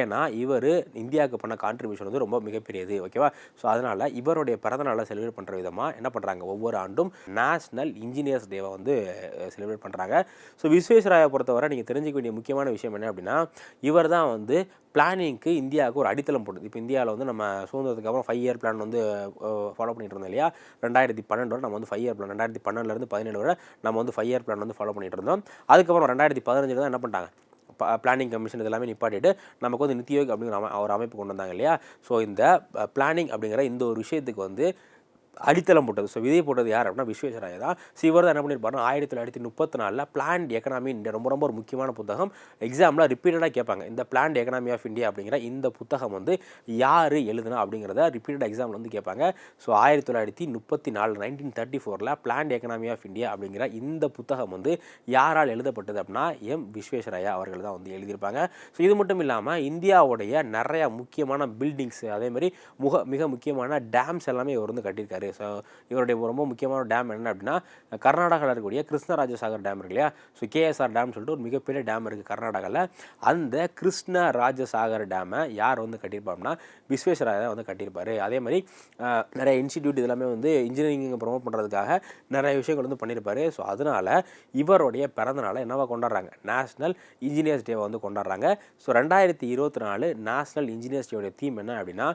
ஏன்னா இவர் இந்தியாவுக்கு பண்ண கான்ட்ரிபியூஷன் வந்து ரொம்ப மிகப்பெரியது. ஓகேவா ஸோ அதனால் இவருடைய பிறந்தநாளை செலிப்ரேட் பண்ணுற விதமாக என்ன பண்ணுறாங்க ஒவ்வொரு ஆண்டும் நேஷ்னல் இன்ஜினியர்ஸ் டேவை வந்து செலிப்ரேட் பண்ணுறாங்க ஸோ விஸ்வேஸ்வராயை பொறுத்தவரை நீங்கள் தெரிஞ்சிக்க வேண்டிய முக்கியமான விஷயம் என்ன அப்படின்னா இவர் தான் வந்து பிளானிங்க்கு இந்தியாவுக்கு ஒரு அடித்தளம் போடுது இப்போ இந்தியாவில் வந்து நம்ம சுதந்திரத்துக்கு அப்புறம் ஃபைவ் இயர் பிளான் வந்து ஃபாலோ பண்ணிட்டு இருந்தோம் இல்லையா? ரெண்டாயிரத்தி பன்னெண்டு நம்ம வந்து ஃபைவ் இயர் பிளான் ரெண்டாயிரத்தி பன்னெண்டுலேருந்து பதினேழு வரை நம்ம வந்து ஃபைவ் இயர் பிளான் வந்து ஃபாலோ பண்ணிட்டு இருந்தோம். அதுக்கப்புறம் ரெண்டாயிரத்தி பதினஞ்சில் தான் என்ன பண்ணிட்டாங்க? பிளானிங் கமிஷன் இதெல்லாமே நிப்பாட்டிட்டு நமக்கு வந்து நித்தி யோக் அப்படிங்கிற அமை ஒரு அமைப்பு கொண்டு வந்தாங்க இல்லையா? ஸோ இந்த பிளானிங் அப்படிங்கிற இந்த ஒரு விஷயத்துக்கு வந்து அடித்தளம் போட்டது. ஸோ விதை போட்டது யார் அப்படின்னா விஸ்வேஸ்வராய தான். சிவர் தான் என்ன பண்ணியிருப்பாருன்னா ஆயிரத்தி தொள்ளாயிரத்தி முப்பத்தி நாலில் பிளான்ட் எக்கனாமி இந்தியா ரொம்ப ரொம்ப ஒரு முக்கியமான புத்தகம். எக்ஸாமில் ரிப்பீட்டடாக கேட்பாங்க. இந்த பிளான்ட் எக்கனாமி ஆஃப் இந்தியா அப்படிங்கிற இந்த புத்தகம் வந்து யார் எழுதுனா அப்படிங்கிறத ரிப்பீட்டட் எக்ஸாமில் வந்து கேட்பாங்க. ஸோ ஆயிரத்தி தொள்ளாயிரத்தி முப்பத்தி நாலு நைன்டீன் தேர்ட்டி ஃபோரில் பிளான்ட் எக்கனாமி ஆஃப் இந்தியா அப்படிங்கிற இந்த புத்தகம் வந்து யாரால் எழுதப்பட்டது அப்படின்னா எம். விஸ்வேஸ்வராயா அவர்கள் தான் வந்து எழுதியிருப்பாங்க. ஸோ இது மட்டும் இல்லாமல் இந்தியாவுடைய நிறையா முக்கியமான பில்டிங்ஸ் அதேமாதிரி முக மிக முக்கியமான டேம்ஸ் எல்லாமே இவர் வந்து கட்டியிருக்காரு. ஸோ இவருடைய ரொம்ப முக்கியமான டேம் என்ன அப்படின்னா கர்நாடகாவில் இருக்கக்கூடிய கிருஷ்ணராஜசாகர் டேம் இருக்கு இல்லையா? ஸோ கேஎஸ்ஆர் டேம் சொல்லிட்டு ஒரு மிகப்பெரிய டேம் இருக்குது கர்நாடகாவில் அந்த கிருஷ்ண ராஜசாகர் டேமை யார் வந்து கட்டியிருப்பாங்கன்னா விஸ்வேஸ்வராயா வந்து கட்டியிருப்பார். அதே மாதிரி நிறைய இன்ஸ்டிடியூட் இதெல்லாமே வந்து இன்ஜினியரிங் ப்ரொமோட் பண்ணுறதுக்காக நிறைய விஷயங்கள் வந்து பண்ணியிருப்பார். ஸோ அதனால் இவருடைய பிறந்தநாளை என்னவா கொண்டாடுறாங்க? நேஷ்னல் இன்ஜினியர்ஸ் டேவை வந்து கொண்டாடுறாங்க. ஸோ ரெண்டாயிரத்தி இருபத்தி நாலு நேஷ்னல் இன்ஜினியர்ஸ் டேவுடைய தீம் என்ன அப்படின்னா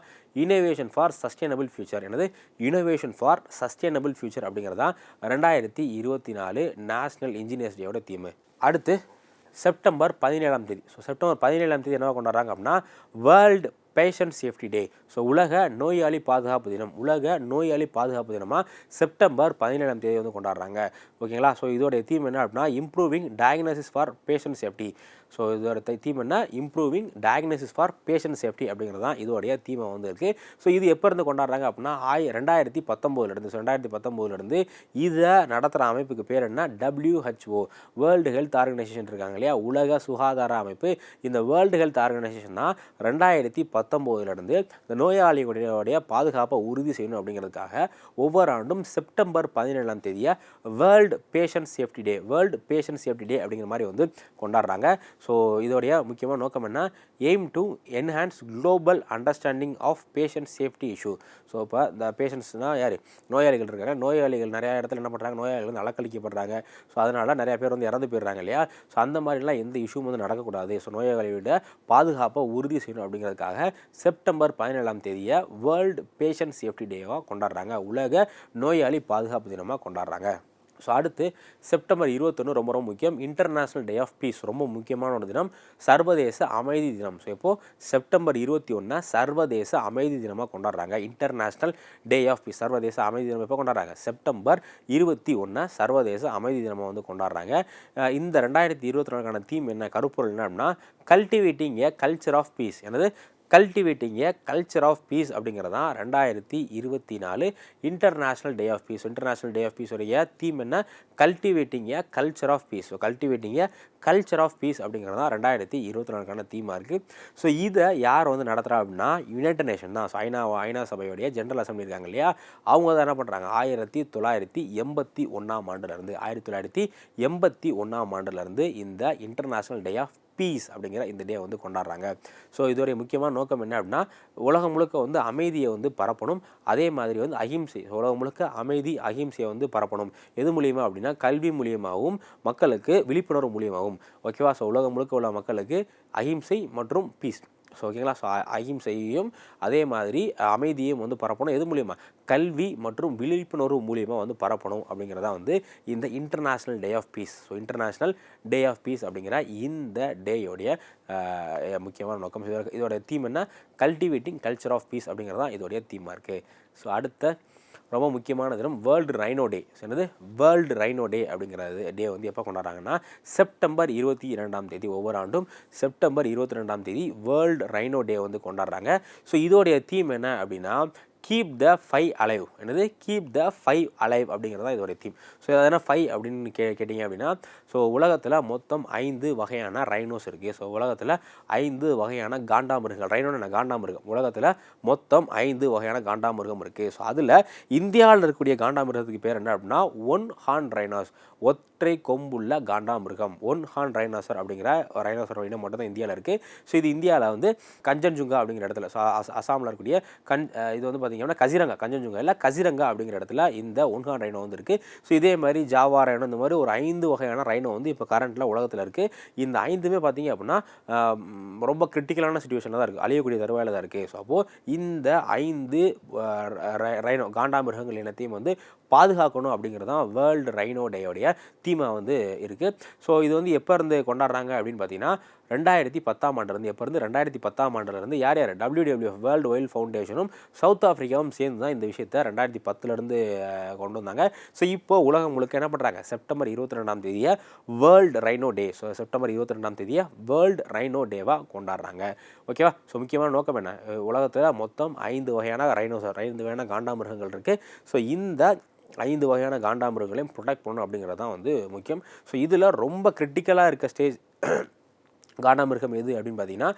இனோவேஷன் ஃபார் சஸ்டைனபிள் ஃபியூச்சர் எனது இனோவேஷன் ஃபார் சஸ்டைனபிள் ஃபியூச்சர் அப்படிங்கிறதா ரெண்டாயிரத்தி இருபத்தி நாலு நேஷ்னல் இன்ஜினியர்ஸ் டேவோட தீமு அடுத்து செப்டம்பர் பதினேழாம் தேதி. ஸோ செப்டம்பர் பதினேழாம் தேதி என்ன கொண்டாடுறாங்க அப்படின்னா world patient safety day so உலக நோயாளி பாதுகாப்பு தினம் உலக நோயாளி பாதுகாப்பு தினமாக செப்டம்பர் பதினேழாம் தேதி வந்து கொண்டாடுறாங்க. ஓகேங்களா ஸோ இதோடைய தீம் என்ன அப்படின்னா improving diagnosis for patient safety so இதோட தீம் என்ன? Improving diagnosis for patient safety அப்படிங்கிறது தான் இதோடைய தீமை வந்து இருக்குது ஸோ இது எப்போ இருந்து கொண்டாடுறாங்க அப்படின்னா ஆய் ரெண்டாயிரத்தி பத்தொம்போதுலேருந்து ஸோ ரெண்டாயிரத்தி பத்தொம்போதுலேருந்து இதை நடத்துகிற அமைப்புக்கு பேர் என்ன? டபிள்யூஹெச்ஓ வேர்ல்டு ஹெல்த் ஆர்கனைசேஷன் இருக்காங்க இல்லையா? உலக சுகாதார அமைப்பு. இந்த வேர்ல்டு ஹெல்த் ஆர்கனைசேஷன் தான் ரெண்டாயிரத்தி பத்தொம்போதுலேருந்து இந்த நோயாளிகளுடைய பாதுகாப்பை உறுதி செய்யணும் அப்படிங்கிறதுக்காக ஒவ்வொரு ஆண்டும் செப்டம்பர் பதினேழாம் தேதியை world patient safety day world patient safety day அப்படிங்கிற மாதிரி வந்து கொண்டாடுறாங்க. ஸோ இதோடைய முக்கியமான நோக்கம் என்ன? Aim to enhance global understanding of patient safety issue so இப்போ இந்த பேஷண்ட்ஸ்னால் யார்? நோயாளிகள் இருக்காங்க. நோயாளிகள் நிறையா இடத்துல என்ன பண்ணுறாங்க நோயாளிகள் வந்து அலக்கழிக்கப்படுறாங்க. ஸோ அதனால் நிறையா பேர் வந்து இறந்து போயிடுறாங்க இல்லையா? ஸோ அந்த மாதிரிலாம் எந்த இஷ்யூவும் வந்து நடக்கக்கூடாது. ஸோ நோயாளியோட பாதுகாப்பை உறுதி செய்யணும் அப்படிங்கிறதுக்காக செப்டம்பர் பதினேழாம் தேதியை வேர்ல்டு பேஷண்ட் சேஃப்டி டேவாக கொண்டாடுறாங்க. உலக நோயாளி பாதுகாப்பு தினமாக கொண்டாடுறாங்க. ஸோ அடுத்து செப்டம்பர் இருபத்தொன்று ரொம்ப ரொம்ப முக்கியம். இன்டர்நேஷ்னல் டே ஆஃப் பீஸ் ரொம்ப முக்கியமான ஒரு தினம். சர்வதேச அமைதி தினம். ஸோ இப்போது செப்டம்பர் இருபத்தி ஒன்று சர்வதேச அமைதி தினமாக கொண்டாடுறாங்க. இன்டர்நேஷ்னல் டே ஆஃப் பீஸ் சர்வதேச அமைதி தினம் எப்போ கொண்டாடுறாங்க? செப்டம்பர் இருபத்தி ஒன்று சர்வதேச அமைதி தினமாக வந்து கொண்டாடுறாங்க. இந்த ரெண்டாயிரத்தி இருபத்தி நாலுக்கான தீம் என்ன? கருப்பொருள் என்ன அப்படின்னா cultivating a culture of peace எனது cultivating a culture of peace அப்படிங்கிறது தான் ரெண்டாயிரத்தி இருபத்தி நாலு international day of peace. International day of peace உடைய தீம் என்ன? Cultivating a culture of peace. So cultivating a culture of peace அப்படிங்கிறது தான் ரெண்டாயிரத்தி இருபத்தி நாலுக்கான தீமாக இருக்குது ஸோ இதை யார் வந்து நடத்துகிறா அப்படின்னா யுனைடட் நேஷன் தான். ஸோ ஐநா ஐநா சபையுடைய ஜென்ரல் அசம்பிளி இருக்காங்க இல்லையா? அவங்க தான் என்ன பண்ணுறாங்க ஆயிரத்தி தொள்ளாயிரத்தி எண்பத்தி ஒன்றாம் ஆண்டுலேருந்து ஆயிரத்தி தொள்ளாயிரத்தி எண்பத்தி ஒன்றாம் ஆண்டுலேருந்து இந்த இன்டர்நேஷ்னல் டே ஆஃப் பீஸ் அப்படிங்கிற இந்த டே வந்து கொண்டாடுறாங்க. ஸோ இதோடைய முக்கியமான நோக்கம் என்ன அப்படின்னா உலகம் முழுக்க வந்து அமைதியை வந்து பரப்பணும். அதே மாதிரி வந்து அகிம்சை உலகம் முழுக்க அமைதி அகிம்சையை வந்து பரப்பணும். எது மூலியமாக அப்படின்னா கல்வி மூலியமாகவும் மக்களுக்கு விழிப்புணர்வு மூலியமாகவும். ஓகேவா ஸோ உலகம் முழுக்க உள்ள மக்களுக்கு அகிம்சை மற்றும் பீஸ் ஸோ ஓகேங்களா ஸோ அகிம்சையையும் அதே மாதிரி அமைதியும் அமைதியையும் வந்து பரப்பணும். எது மூலியமா? கல்வி மற்றும் விழிப்புணர்வு மூலியமாக வந்து பரப்பணும் அப்படிங்கிறதா வந்து இந்த international day of peace so international day of peace அப்படிங்கிற இந்த டேயோடைய முக்கியமான நோக்கம். இதோட தீம் என்ன? கல்டிவேட்டிங் கல்ச்சர் ஆஃப் பீஸ் அப்படிங்கிறது தான் இதோடைய தீமாக இருக்குது ஸோ அடுத்த ரொம்ப முக்கியமான தினம் வேர்ல்டு ரைனோ டே என்னது? வேர்ல்டு ரைனோ டே அப்படிங்கிறது டே வந்து எப்போ கொண்டாடுறாங்கன்னா செப்டம்பர் இருபத்தி இரண்டாம் தேதி ஒவ்வொரு ஆண்டும் செப்டம்பர் இருபத்தி ரெண்டாம் தேதி வேர்ல்டு ரைனோ டே வந்து கொண்டாடுறாங்க. ஸோ இதோடைய தீம் என்ன அப்படின்னா கீப் த ஃபைவ் அலைவ் என்னது? கீப் த ஃபைவ் அலைவ் அப்படிங்கிறது தான் இதோடைய தீம் ஸோ அதனால் ஃபைவ் அப்படின்னு கே கேட்டிங்க அப்படின்னா ஸோ உலகத்தில் மொத்தம் ஐந்து வகையான ரைனோஸ் இருக்குது ஸோ உலகத்தில் ஐந்து வகையான காண்டாமிருகங்கள். ரைனோன்னு என்ன? காண்டாமிருகம். உலகத்தில் மொத்தம் ஐந்து வகையான காண்டாமிருகம் இருக்குது ஸோ அதில் இந்தியாவில் இருக்கக்கூடிய காண்டாமிருகத்துக்கு பேர் என்ன அப்படின்னா ஒன் ஹான் ரைனோஸ் ஒற்றை கொம்புள்ள காண்டாமிருகம். ஒன் ஹான் ரைனாசர் அப்படிங்கிற ரைனோசர் இனம் மட்டும் தான் இந்தியாவில் இருக்குது ஸோ இது இந்தியாவில் வந்து கஞ்சன்ஜுங்கா அப்படிங்கிற இடத்துல ஸோ அசாமில் இருக்கக்கூடிய கண் இது வந்து பார்த்திங்கன்னா கசிரங்கா கஞ்சன்ஜுங்கா இல்லை கசிரங்கா அப்படிங்கிற இடத்துல இந்த ஒன்ஹான் ரைனோ வந்து இருக்குது ஸோ இதே மாதிரி ஜாவா ரைனோ இந்த மாதிரி ஒரு ஐந்து வகையான ரைனோ வந்து இப்போ கரண்ட்டில் உலகத்தில் இருக்குது இந்த ஐந்துமே பார்த்தீங்க அப்படின்னா ரொம்ப கிரிட்டிக்கலான சுச்சுவேஷனில் தான் இருக்குது அழியக்கூடிய தருவாயில் தான் இருக்குது ஸோ அப்போது இந்த ஐந்து ரைனோ காண்டாமிருகங்கள் இனத்தையும் வந்து பாதுகாக்கணும் அப்படிங்கிறது தான் வேர்ல்டு ரைனோ டேயோடைய தீமா வந்து இருக்குது ஸோ இது வந்து எப்போ இருந்து கொண்டாடுறாங்க அப்படின்னு பார்த்தீங்கன்னா ரெண்டாயிரத்தி பத்தாம் ஆண்டுலேருந்து எப்போ இருந்து ரெண்டாயிரத்தி பத்தாம் ஆண்டுலேருந்து யார் யார் டபிள்யூடபிள்யூஎஃப் வேர்ல்டு ஒயில் ஃபவுண்டேஷனும் சவுத் ஆஃப்ரிக்காவும் சேர்ந்து தான் இந்த விஷயத்தை ரெண்டாயிரத்தி பத்துலேருந்து கொண்டு வந்தாங்க. ஸோ இப்போ உலகம் முழுக்க என்ன பண்ணுறாங்க செப்டம்பர் இருபத்தி ரெண்டாம் தேதியை world rhino day so September இருபத்தி ரெண்டாம் தேதியை வேர்ல்டு ரைனோ டேவாக கொண்டாடுறாங்க. ஓகேவா ஸோ முக்கியமான நோக்கம் என்ன? உலகத்தில் மொத்தம் ஐந்து வகையான ரைனோசர் ஐந்து வகையான காண்டாமிருகங்கள் இருக்குது ஸோ இந்த ஐந்து வகையான காண்டாமிருகங்களையும் ப்ரொடெக்ட் பண்ணணும் அப்படிங்கிறது தான் வந்து முக்கியம். ஸோ இதில் ரொம்ப கிரிட்டிக்கலாக இருக்க ஸ்டேஜ் காண்டாமிருகம் எது அப்படின்னு பார்த்தீங்கன்னா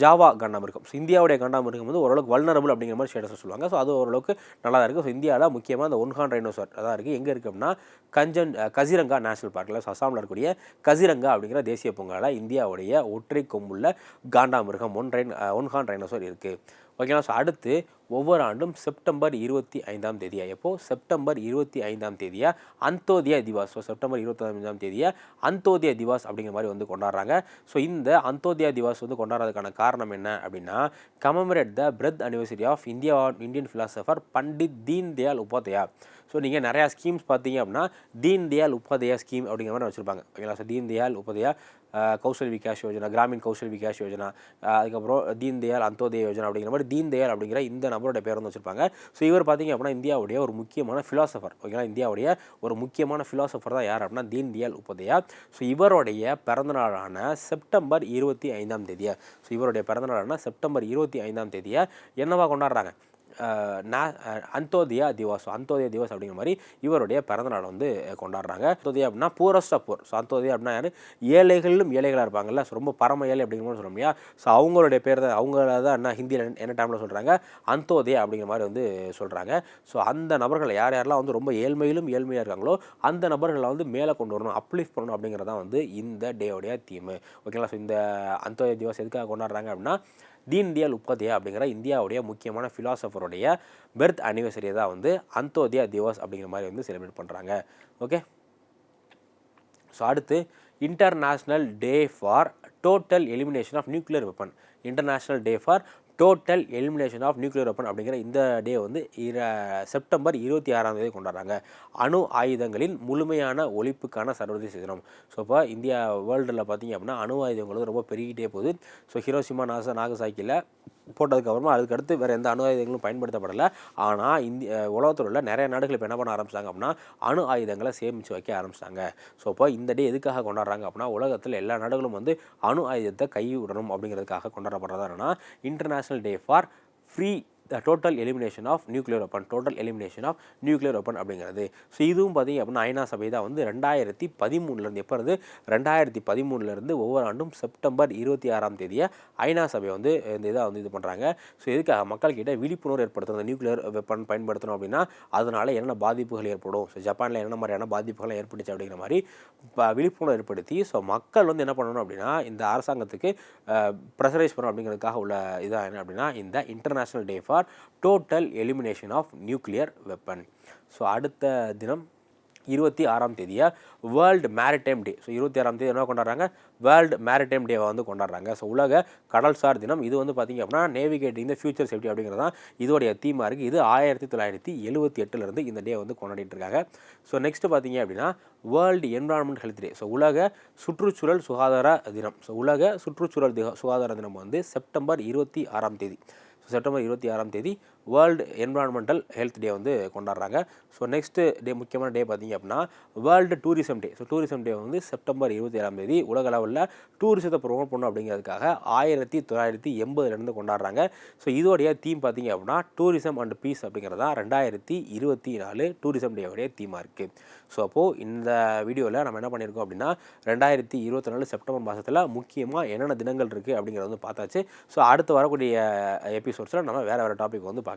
ஜாவா காண்டாமிருகம். ஸோ இந்தியாவுடைய காண்டாமிருகம் வந்து ஓரளவுக்கு வல்னரபுள் அப்படிங்கிற மாதிரி ஸ்டேட்டஸ் சொல்லுவாங்க. ஸோ அது ஓரளவுக்கு நல்லா தான் இருக்குது ஸோ இந்தியாவில் முக்கியமாக அந்த ஒன்ஹான் ரைனோசர் அதான் இருக்குது எங்கே இருக்குது அப்படின்னா கஞ்சன் கசிரங்கா நேஷனல் பார்க்கில் ஸோ அசாமில் இருக்கக்கூடிய கசிரங்கா அப்படிங்கிற தேசிய பூங்காவில் இந்தியாவுடைய ஒற்றை கொம்புள்ள காண்டாமிருகம் ஒன் ரைன் ஒன்ஹான் ரைனோசர் இருக்குது ஓகேங்களா? ஸோ அடுத்து ஒவ்வொரு ஆண்டும் செப்டம்பர் இருபத்தி ஐந்தாம் தேதியா? எப்போது செப்டம்பர் இருபத்தி ஐந்தாம் தேதியா? அந்தோதியா திவாஸ். ஸோ செப்டம்பர் இருபத்தி ஐந்தாம் தேதியா? அந்தோதியா திவாஸ் அப்படிங்கிற மாதிரி வந்து கொண்டாடுறாங்க. ஸோ இந்த அந்தோதியா திவாஸ் வந்து கொண்டாடுறதுக்கான காரணம் என்ன அப்படின்னா commemorate the birth anniversary of India Indian philosopher Pandit Deen Dayal Upadhyaya so நீங்கள் நிறையா ஸ்கீம்ஸ் பார்த்தீங்க அப்படின்னா தீன் தயாள் உபாத்யா ஸ்கீம் அப்படிங்கிற மாதிரி வச்சுருப்பாங்க. ஓகேங்களா? ஸோ தீன் தயாள் உபாத்யா கௌசல் விகாஸ் யோஜனா கிராமின் கௌசல் விகாஸ் யோஜனா அதுக்கப்புறம் தீன் அந்தோதய யோஜனா அப்படிங்கிற மாதிரி தீன் அப்படிங்கிற இந்த நபரோட பேர் வந்து வச்சுருப்பாங்க. ஸோ இவர் பார்த்தீங்க அப்படின்னா இந்தியாவுடைய ஒரு முக்கியமான ஃபிலாசபர் ஓகேங்களா இந்தியாவுடைய ஒரு முக்கியமான ஃபிலாசபர் தான் யார் அப்படின்னா தீன் தயாள் உபாத்யா ஸோ இவருடைய பிறந்தநாளான செப்டம்பர் இருபத்தி ஐந்தாம் தேதியை? ஸோ இவருடைய பிறந்தநாளான செப்டம்பர் இருபத்தி ஐந்தாம் தேதியை? என்னவா கொண்டாடுறாங்க? அந்தோதியா திவாஸ் அந்தோதியா திவாஸ் அப்படிங்கிற மாதிரி இவருடைய பிறந்தநாள் வந்து கொண்டாடுறாங்க. அந்தோதியா அப்படின்னா பூரஸ்ட் ஆஃப் ஸோ அந்தோதியா அப்படின்னா யார்? ஏழைகளிலும் ஏழைகளாக இருப்பாங்கல்ல. ஸோ ரொம்ப பரம ஏழை அப்படிங்கிற மாதிரி சொல்லுவோம் இல்லையா ஸோ அவங்களுடைய பேர் தான் அவங்கள தான் என்ன ஹிந்தியில் என்ன டைமில் சொல்கிறாங்க அந்தோதியா அப்படிங்கிற மாதிரி வந்து சொல்கிறாங்க ஸோ அந்த நபர்கள் யார் யாரெல்லாம் வந்து ரொம்ப ஏழ்மையிலும் ஏழ்மையாக இருக்காங்களோ அந்த நபர்களை வந்து மேலே கொண்டு வரணும் அப்லிஃப்ட் பண்ணணும் அப்படிங்கிறதான் வந்து இந்த டேவுடைய தீம் ஓகேங்களா ஸோ இந்த அந்தோதியா திவாஸ் எதுக்காக கொண்டாடுறாங்க அப்படின்னா தீன் தயாள் உபாத்யா அப்படிங்கிற இந்தியாவுடைய முக்கியமான ஃபிலாசபருடைய பெர்த் அனிவர்சரியை தான் வந்து அந்தோதியா திவாஸ் அப்படிங்கிற மாதிரி வந்து செலிப்ரேட் பண்ணுறாங்க ஓகே ஸோ அடுத்து international day for total elimination of nuclear weapon international day for total elimination of nuclear weapon அப்படிங்கிற இந்த டே வந்து செப்டம்பர் இருபத்தி ஆறாம் தேதி கொண்டாடுறாங்க. அணு ஆயுதங்களின் முழுமையான ஒழிப்புக்கான சர்வதேச தினம். ஸோ இப்போ இந்தியா வேர்ல்டில் பார்த்தீங்க அப்படின்னா அணு ஆயுதங்கள் ரொம்ப பெருகிட்டே போகுது. ஸோ ஹிரோசிமா நாச நாகசாக்கியில் போட்டதுக்கப்புறமா அதுக்கடுத்து வேறு எந்த அணு ஆயுதங்களும் பயன்படுத்தப்படலை. ஆனால் இந்திய உலகத்தில் உள்ள நிறைய நாடுகள் இப்போ என்ன பண்ண ஆரம்பிச்சாங்க அப்படின்னா அணு ஆயுதங்களை சேமித்து வைக்க ஆரம்பிச்சிட்டாங்க. ஸோ இப்போ இந்த டே எதுக்காக கொண்டாடுறாங்க அப்படின்னா உலகத்தில் எல்லா நாடுகளும் வந்து அணு ஆயுதத்தை கைவிடணும் அப்படிங்கிறதுக்காக கொண்டாடப்படுறதா என்னன்னா international day for free total elimination of nuclear weapon total elimination of nuclear weapon அப்படிங்கிறது. ஸோ இதுவும் பார்த்திங்க அப்படின்னா ஐநா சபை தான் வந்து ரெண்டாயிரத்தி பதிமூணுலேருந்து எப்போ இருந்து ரெண்டாயிரத்தி பதிமூணுலேருந்து ஒவ்வொரு ஆண்டும் செப்டம்பர் இருபத்தி ஆறாம் தேதியை ஐநா சபை வந்து இந்த இதாக வந்து இது பண்ணுறாங்க ஸோ இதுக்காக மக்கள்கிட்ட விழிப்புணர்வு ஏற்படுத்தணும் இந்த நியூக்ளியர் வெப்பன் பயன்படுத்தணும் அப்படின்னா அதனால என்னென்ன பாதிப்புகள் ஏற்படும்? ஸோ ஜப்பானில் என்னென்ன மாதிரியான பாதிப்புகள் ஏற்பட்டுச்சு அப்படிங்கிற மாதிரி விழிப்புணர்வு ஏற்படுத்தி ஸோ மக்கள் வந்து என்ன பண்ணணும் அப்படின்னா இந்த அரசாங்கத்துக்கு ப்ரெஷரைஸ் பண்ணணும் அப்படிங்கிறதுக்காக உள்ள இதாக என்ன அப்படின்னா இந்த international day for total elimination of nuclear weapon so அடுத்த தினம் இருபத்தி ஆறாம் தேதியை வேர்ல்டு மேரிடைம் டே ஸோ இருபத்தி ஆறாம் தேதி என்ன கொண்டாடுறாங்க? வேர்ல்டு மேரிடைம் டேவை வந்து கொண்டாடுறாங்க. ஸோ உலக கடல்சார் தினம் இது வந்து பார்த்திங்க அப்படின்னா நேவிகேட்டிங் த ஃபியூச்சர் சேஃப்டி அப்படிங்கிறது தான் இதோடைய தீமாக இருக்குது இது ஆயிரத்தி தொள்ளாயிரத்தி எழுபத்தி எட்டுலேருந்து இந்த டே வந்து கொண்டாடிட்டு இருக்காங்க. ஸோ நெக்ஸ்ட்டு பார்த்தீங்க அப்படின்னா world environment health day so உலக சுற்றுச்சூழல் சுகாதார தினம். ஸோ உலக சுற்றுச்சூழல் சுகாதார தினம் வந்து செப்டம்பர் இருபத்தி ஆறாம் தேதி. செப்டம்பர் இருபத்தி ஆறாம் தேதி வேர்ல்டு என்விரான்மெண்டல் ஹெல்த் டே வந்து கொண்டாடுறாங்க. ஸோ நெக்ஸ்ட்டு டே முக்கியமான டே பார்த்தீங்க அப்படின்னா world tourism day so tourism day வந்து செப்டம்பர் இருபத்தி ஏழாம் தேதி. உலக அளவில் டூரிசத்தை ப்ரொமோட் பண்ணணும் அப்படிங்கிறதுக்காக ஆயிரத்தி தொள்ளாயிரத்தி எண்பதுலேருந்து கொண்டாடுறாங்க. ஸோ இதோடைய தீம் பார்த்தீங்க அப்படின்னா டூரிசம் அண்ட் பீஸ் அப்படிங்கிறது தான் ரெண்டாயிரத்தி இருபத்தி நாலு டூரிசம் டேவுடைய தீமாக இருக்குது ஸோ அப்போது இந்த வீடியோவில் நம்ம என்ன பண்ணியிருக்கோம் அப்படின்னா ரெண்டாயிரத்தி இருபத்தி நாலு செப்டம்பர் மாதத்தில் முக்கியமாக என்னென்ன தினங்கள் இருக்குது அப்படிங்கிறத வந்து பார்த்தாச்சு. ஸோ அடுத்து வரக்கூடிய எபிசோட்ஸில் நம்ம வேறு வேறு டாபிக் வந்து